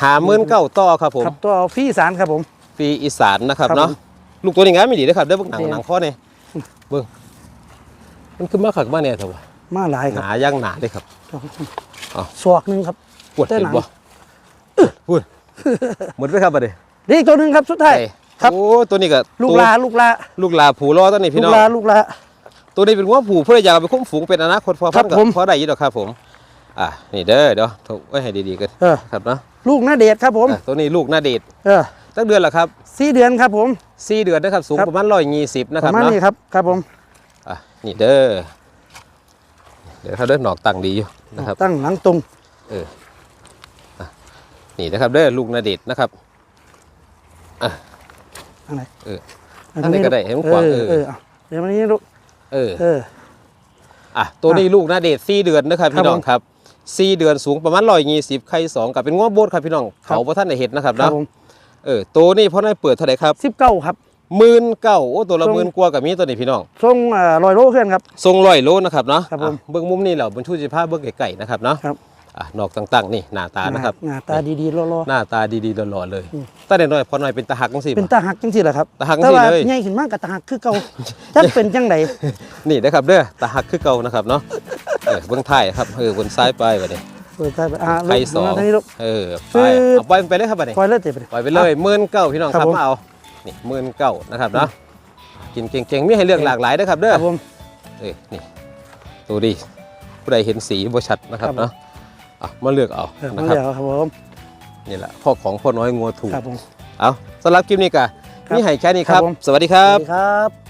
[SPEAKER 1] หาหมื่นเก้าต่อครับผม
[SPEAKER 2] ครับตัวพี่สารครับผม
[SPEAKER 1] ฟรีอีสานนะครับ
[SPEAKER 2] ครับ
[SPEAKER 1] เนาะ
[SPEAKER 2] ผม
[SPEAKER 1] ลูกตัวนี้งามไม่ดีนะครับเด้อเบิ่งหนัง
[SPEAKER 2] เดี๋ยว
[SPEAKER 1] หนังข้อนี่เบิ่งมันขึ้นมาขักมาเนี่ยเถอะวะ
[SPEAKER 2] มาหลาย
[SPEAKER 1] ห
[SPEAKER 2] ครับ
[SPEAKER 1] นาย่างหนาเลยครับเอา
[SPEAKER 2] ศอกหนึ่งครับ
[SPEAKER 1] ปวด
[SPEAKER 2] แต่
[SPEAKER 1] เห็
[SPEAKER 2] หนั
[SPEAKER 1] น
[SPEAKER 2] ง
[SPEAKER 1] บ่พูดหมดไปครับบัดนี้
[SPEAKER 2] นี่อีกตัวหนึ่งครับสุดท้ายครับ
[SPEAKER 1] โอ้ตัวนี้ก็
[SPEAKER 2] ลูก
[SPEAKER 1] ตัว
[SPEAKER 2] ลาลูกลา
[SPEAKER 1] ลูกลาผูรอตัวนี้
[SPEAKER 2] ลู
[SPEAKER 1] พี่
[SPEAKER 2] ก
[SPEAKER 1] น้อง
[SPEAKER 2] ลาลูกลา
[SPEAKER 1] ตัวนี้เป็นหัวผูเพื่ออยากเอาไปคุ้มฝูงเป็นอนาคตพอ
[SPEAKER 2] ครั
[SPEAKER 1] พั
[SPEAKER 2] บ
[SPEAKER 1] นกับ
[SPEAKER 2] ผม
[SPEAKER 1] พอได้อยี่ดอกครับผมอะนี่เด้อเดี๋ยวถูกไว้ให้ดีๆกัน
[SPEAKER 2] เออ
[SPEAKER 1] ครับเนาะ
[SPEAKER 2] ลูกหน้าเดชครับผม
[SPEAKER 1] อะตัวนี้ลูกหน้าเดช
[SPEAKER 2] เออ
[SPEAKER 1] ตั้งเดือนละครับ
[SPEAKER 2] สี่เดือนครับผม
[SPEAKER 1] สี่เดือนนะครับสูง
[SPEAKER 2] ครับ
[SPEAKER 1] ประมาณร้อยยี่สิบนะ
[SPEAKER 2] ป
[SPEAKER 1] ครับ
[SPEAKER 2] ระมาณ
[SPEAKER 1] เนาะ
[SPEAKER 2] นี้ครับครับผม
[SPEAKER 1] อะนี่เด้อเดี๋ยวเขาเด้อหนอกตั้งดีอยู่นะครับ
[SPEAKER 2] ตั้งหลังตรง
[SPEAKER 1] นี่นะครับเด้อลูกนาเดชน์นะครับ
[SPEAKER 2] อะไร
[SPEAKER 1] เอออันนี้ก็ได้ให้มันกว้าง
[SPEAKER 2] เออ
[SPEAKER 1] เออ
[SPEAKER 2] เออเอาเดี๋ยวมันนี้ลูก
[SPEAKER 1] เออ
[SPEAKER 2] เออ
[SPEAKER 1] อะตัวนี้ลูกนาเดชน์สี่เดือนนะครับ
[SPEAKER 2] ครับ
[SPEAKER 1] พี่น้องครับสี่เดือนสูงประมาณร้อยยี่สิบไข่สองกับเป็นง้อโบดครับพี่น้อง
[SPEAKER 2] ครับ
[SPEAKER 1] เขาพระท่านได้เห็นนะครับ
[SPEAKER 2] ครับ
[SPEAKER 1] เนาะ
[SPEAKER 2] ผม
[SPEAKER 1] เออตัวนี้พ่อได้เปิดเท่าไหร่ครับ
[SPEAKER 2] สิบเก้าครับ
[SPEAKER 1] หมื่นเก้าโอ้ตัวละ
[SPEAKER 2] ทรง
[SPEAKER 1] หมื่นกว่ากับมีตัวนี้พี่น้อง
[SPEAKER 2] ทรงเอ่อลอยโลเพื่อนครับ
[SPEAKER 1] ทรงร้อยโลนะครับเนาะ
[SPEAKER 2] ครับผม
[SPEAKER 1] อะเบื้องมุมนี่เหล่าบรรทุกสิภาพเบื้องไก่ๆนะครับเนาะ
[SPEAKER 2] ครับ
[SPEAKER 1] อะนอกต่างๆ นี่หน้าตานะครับ
[SPEAKER 2] หน้าตาดีๆรอ
[SPEAKER 1] หน้าตาดีๆหล่อๆเลย
[SPEAKER 2] อืม
[SPEAKER 1] ตั้งแต่น้อยพอน้อยเป็นตาหักจังสิ
[SPEAKER 2] ๆเป็นตาหักจังสิแหละครับ
[SPEAKER 1] ตาหักจัง
[SPEAKER 2] แต่
[SPEAKER 1] สิ
[SPEAKER 2] ว่า
[SPEAKER 1] เลย
[SPEAKER 2] ใหญ่ขึ้นมากกับตาหักคือเก่าจักเป็นจังได
[SPEAKER 1] นี่นะครับเด้อตาหักคือเก่านะครับเนาะเออเบื้องท้ายครับเออบนซ้ายไปแบบนี้
[SPEAKER 2] เปิดตาไปอ่าลูก
[SPEAKER 1] ไข่สอง
[SPEAKER 2] มาทางนี้ลูก
[SPEAKER 1] เออ
[SPEAKER 2] ฟื
[SPEAKER 1] ไป
[SPEAKER 2] ด
[SPEAKER 1] เอาปล่อยมันไปเลยครับบัดนี้
[SPEAKER 2] ปล่อยเลยเตะไป
[SPEAKER 1] ปล่อยไปเลยหมื่นเก้าพี่น้องค
[SPEAKER 2] ครั
[SPEAKER 1] รับบ
[SPEAKER 2] ผม
[SPEAKER 1] มาเอานี่หมื่นเก้านะครับเนาะกินเก่งๆมีให้เลือกหลากหลายนะครับเด้
[SPEAKER 2] ค
[SPEAKER 1] อ
[SPEAKER 2] รับผม
[SPEAKER 1] เอ้ยนี่ตัวดีผู้ใดเห็นสีบ่ชัดนะครับ
[SPEAKER 2] ครับผม
[SPEAKER 1] เนาะ อะมาเลือกเอา
[SPEAKER 2] เออ
[SPEAKER 1] นะ
[SPEAKER 2] มา
[SPEAKER 1] ครับ
[SPEAKER 2] เดี๋ยวครับผม
[SPEAKER 1] นี่แหละพ่อของพ่อน้อยงัวถูก
[SPEAKER 2] ครับผม
[SPEAKER 1] เอาสำหรับคลิปนี้ก็
[SPEAKER 2] ครับ
[SPEAKER 1] มีให้แค่นี้ค
[SPEAKER 2] ครั
[SPEAKER 1] รับบ
[SPEAKER 2] ผม
[SPEAKER 1] สวัสดีครับ
[SPEAKER 2] สวัสดีครับ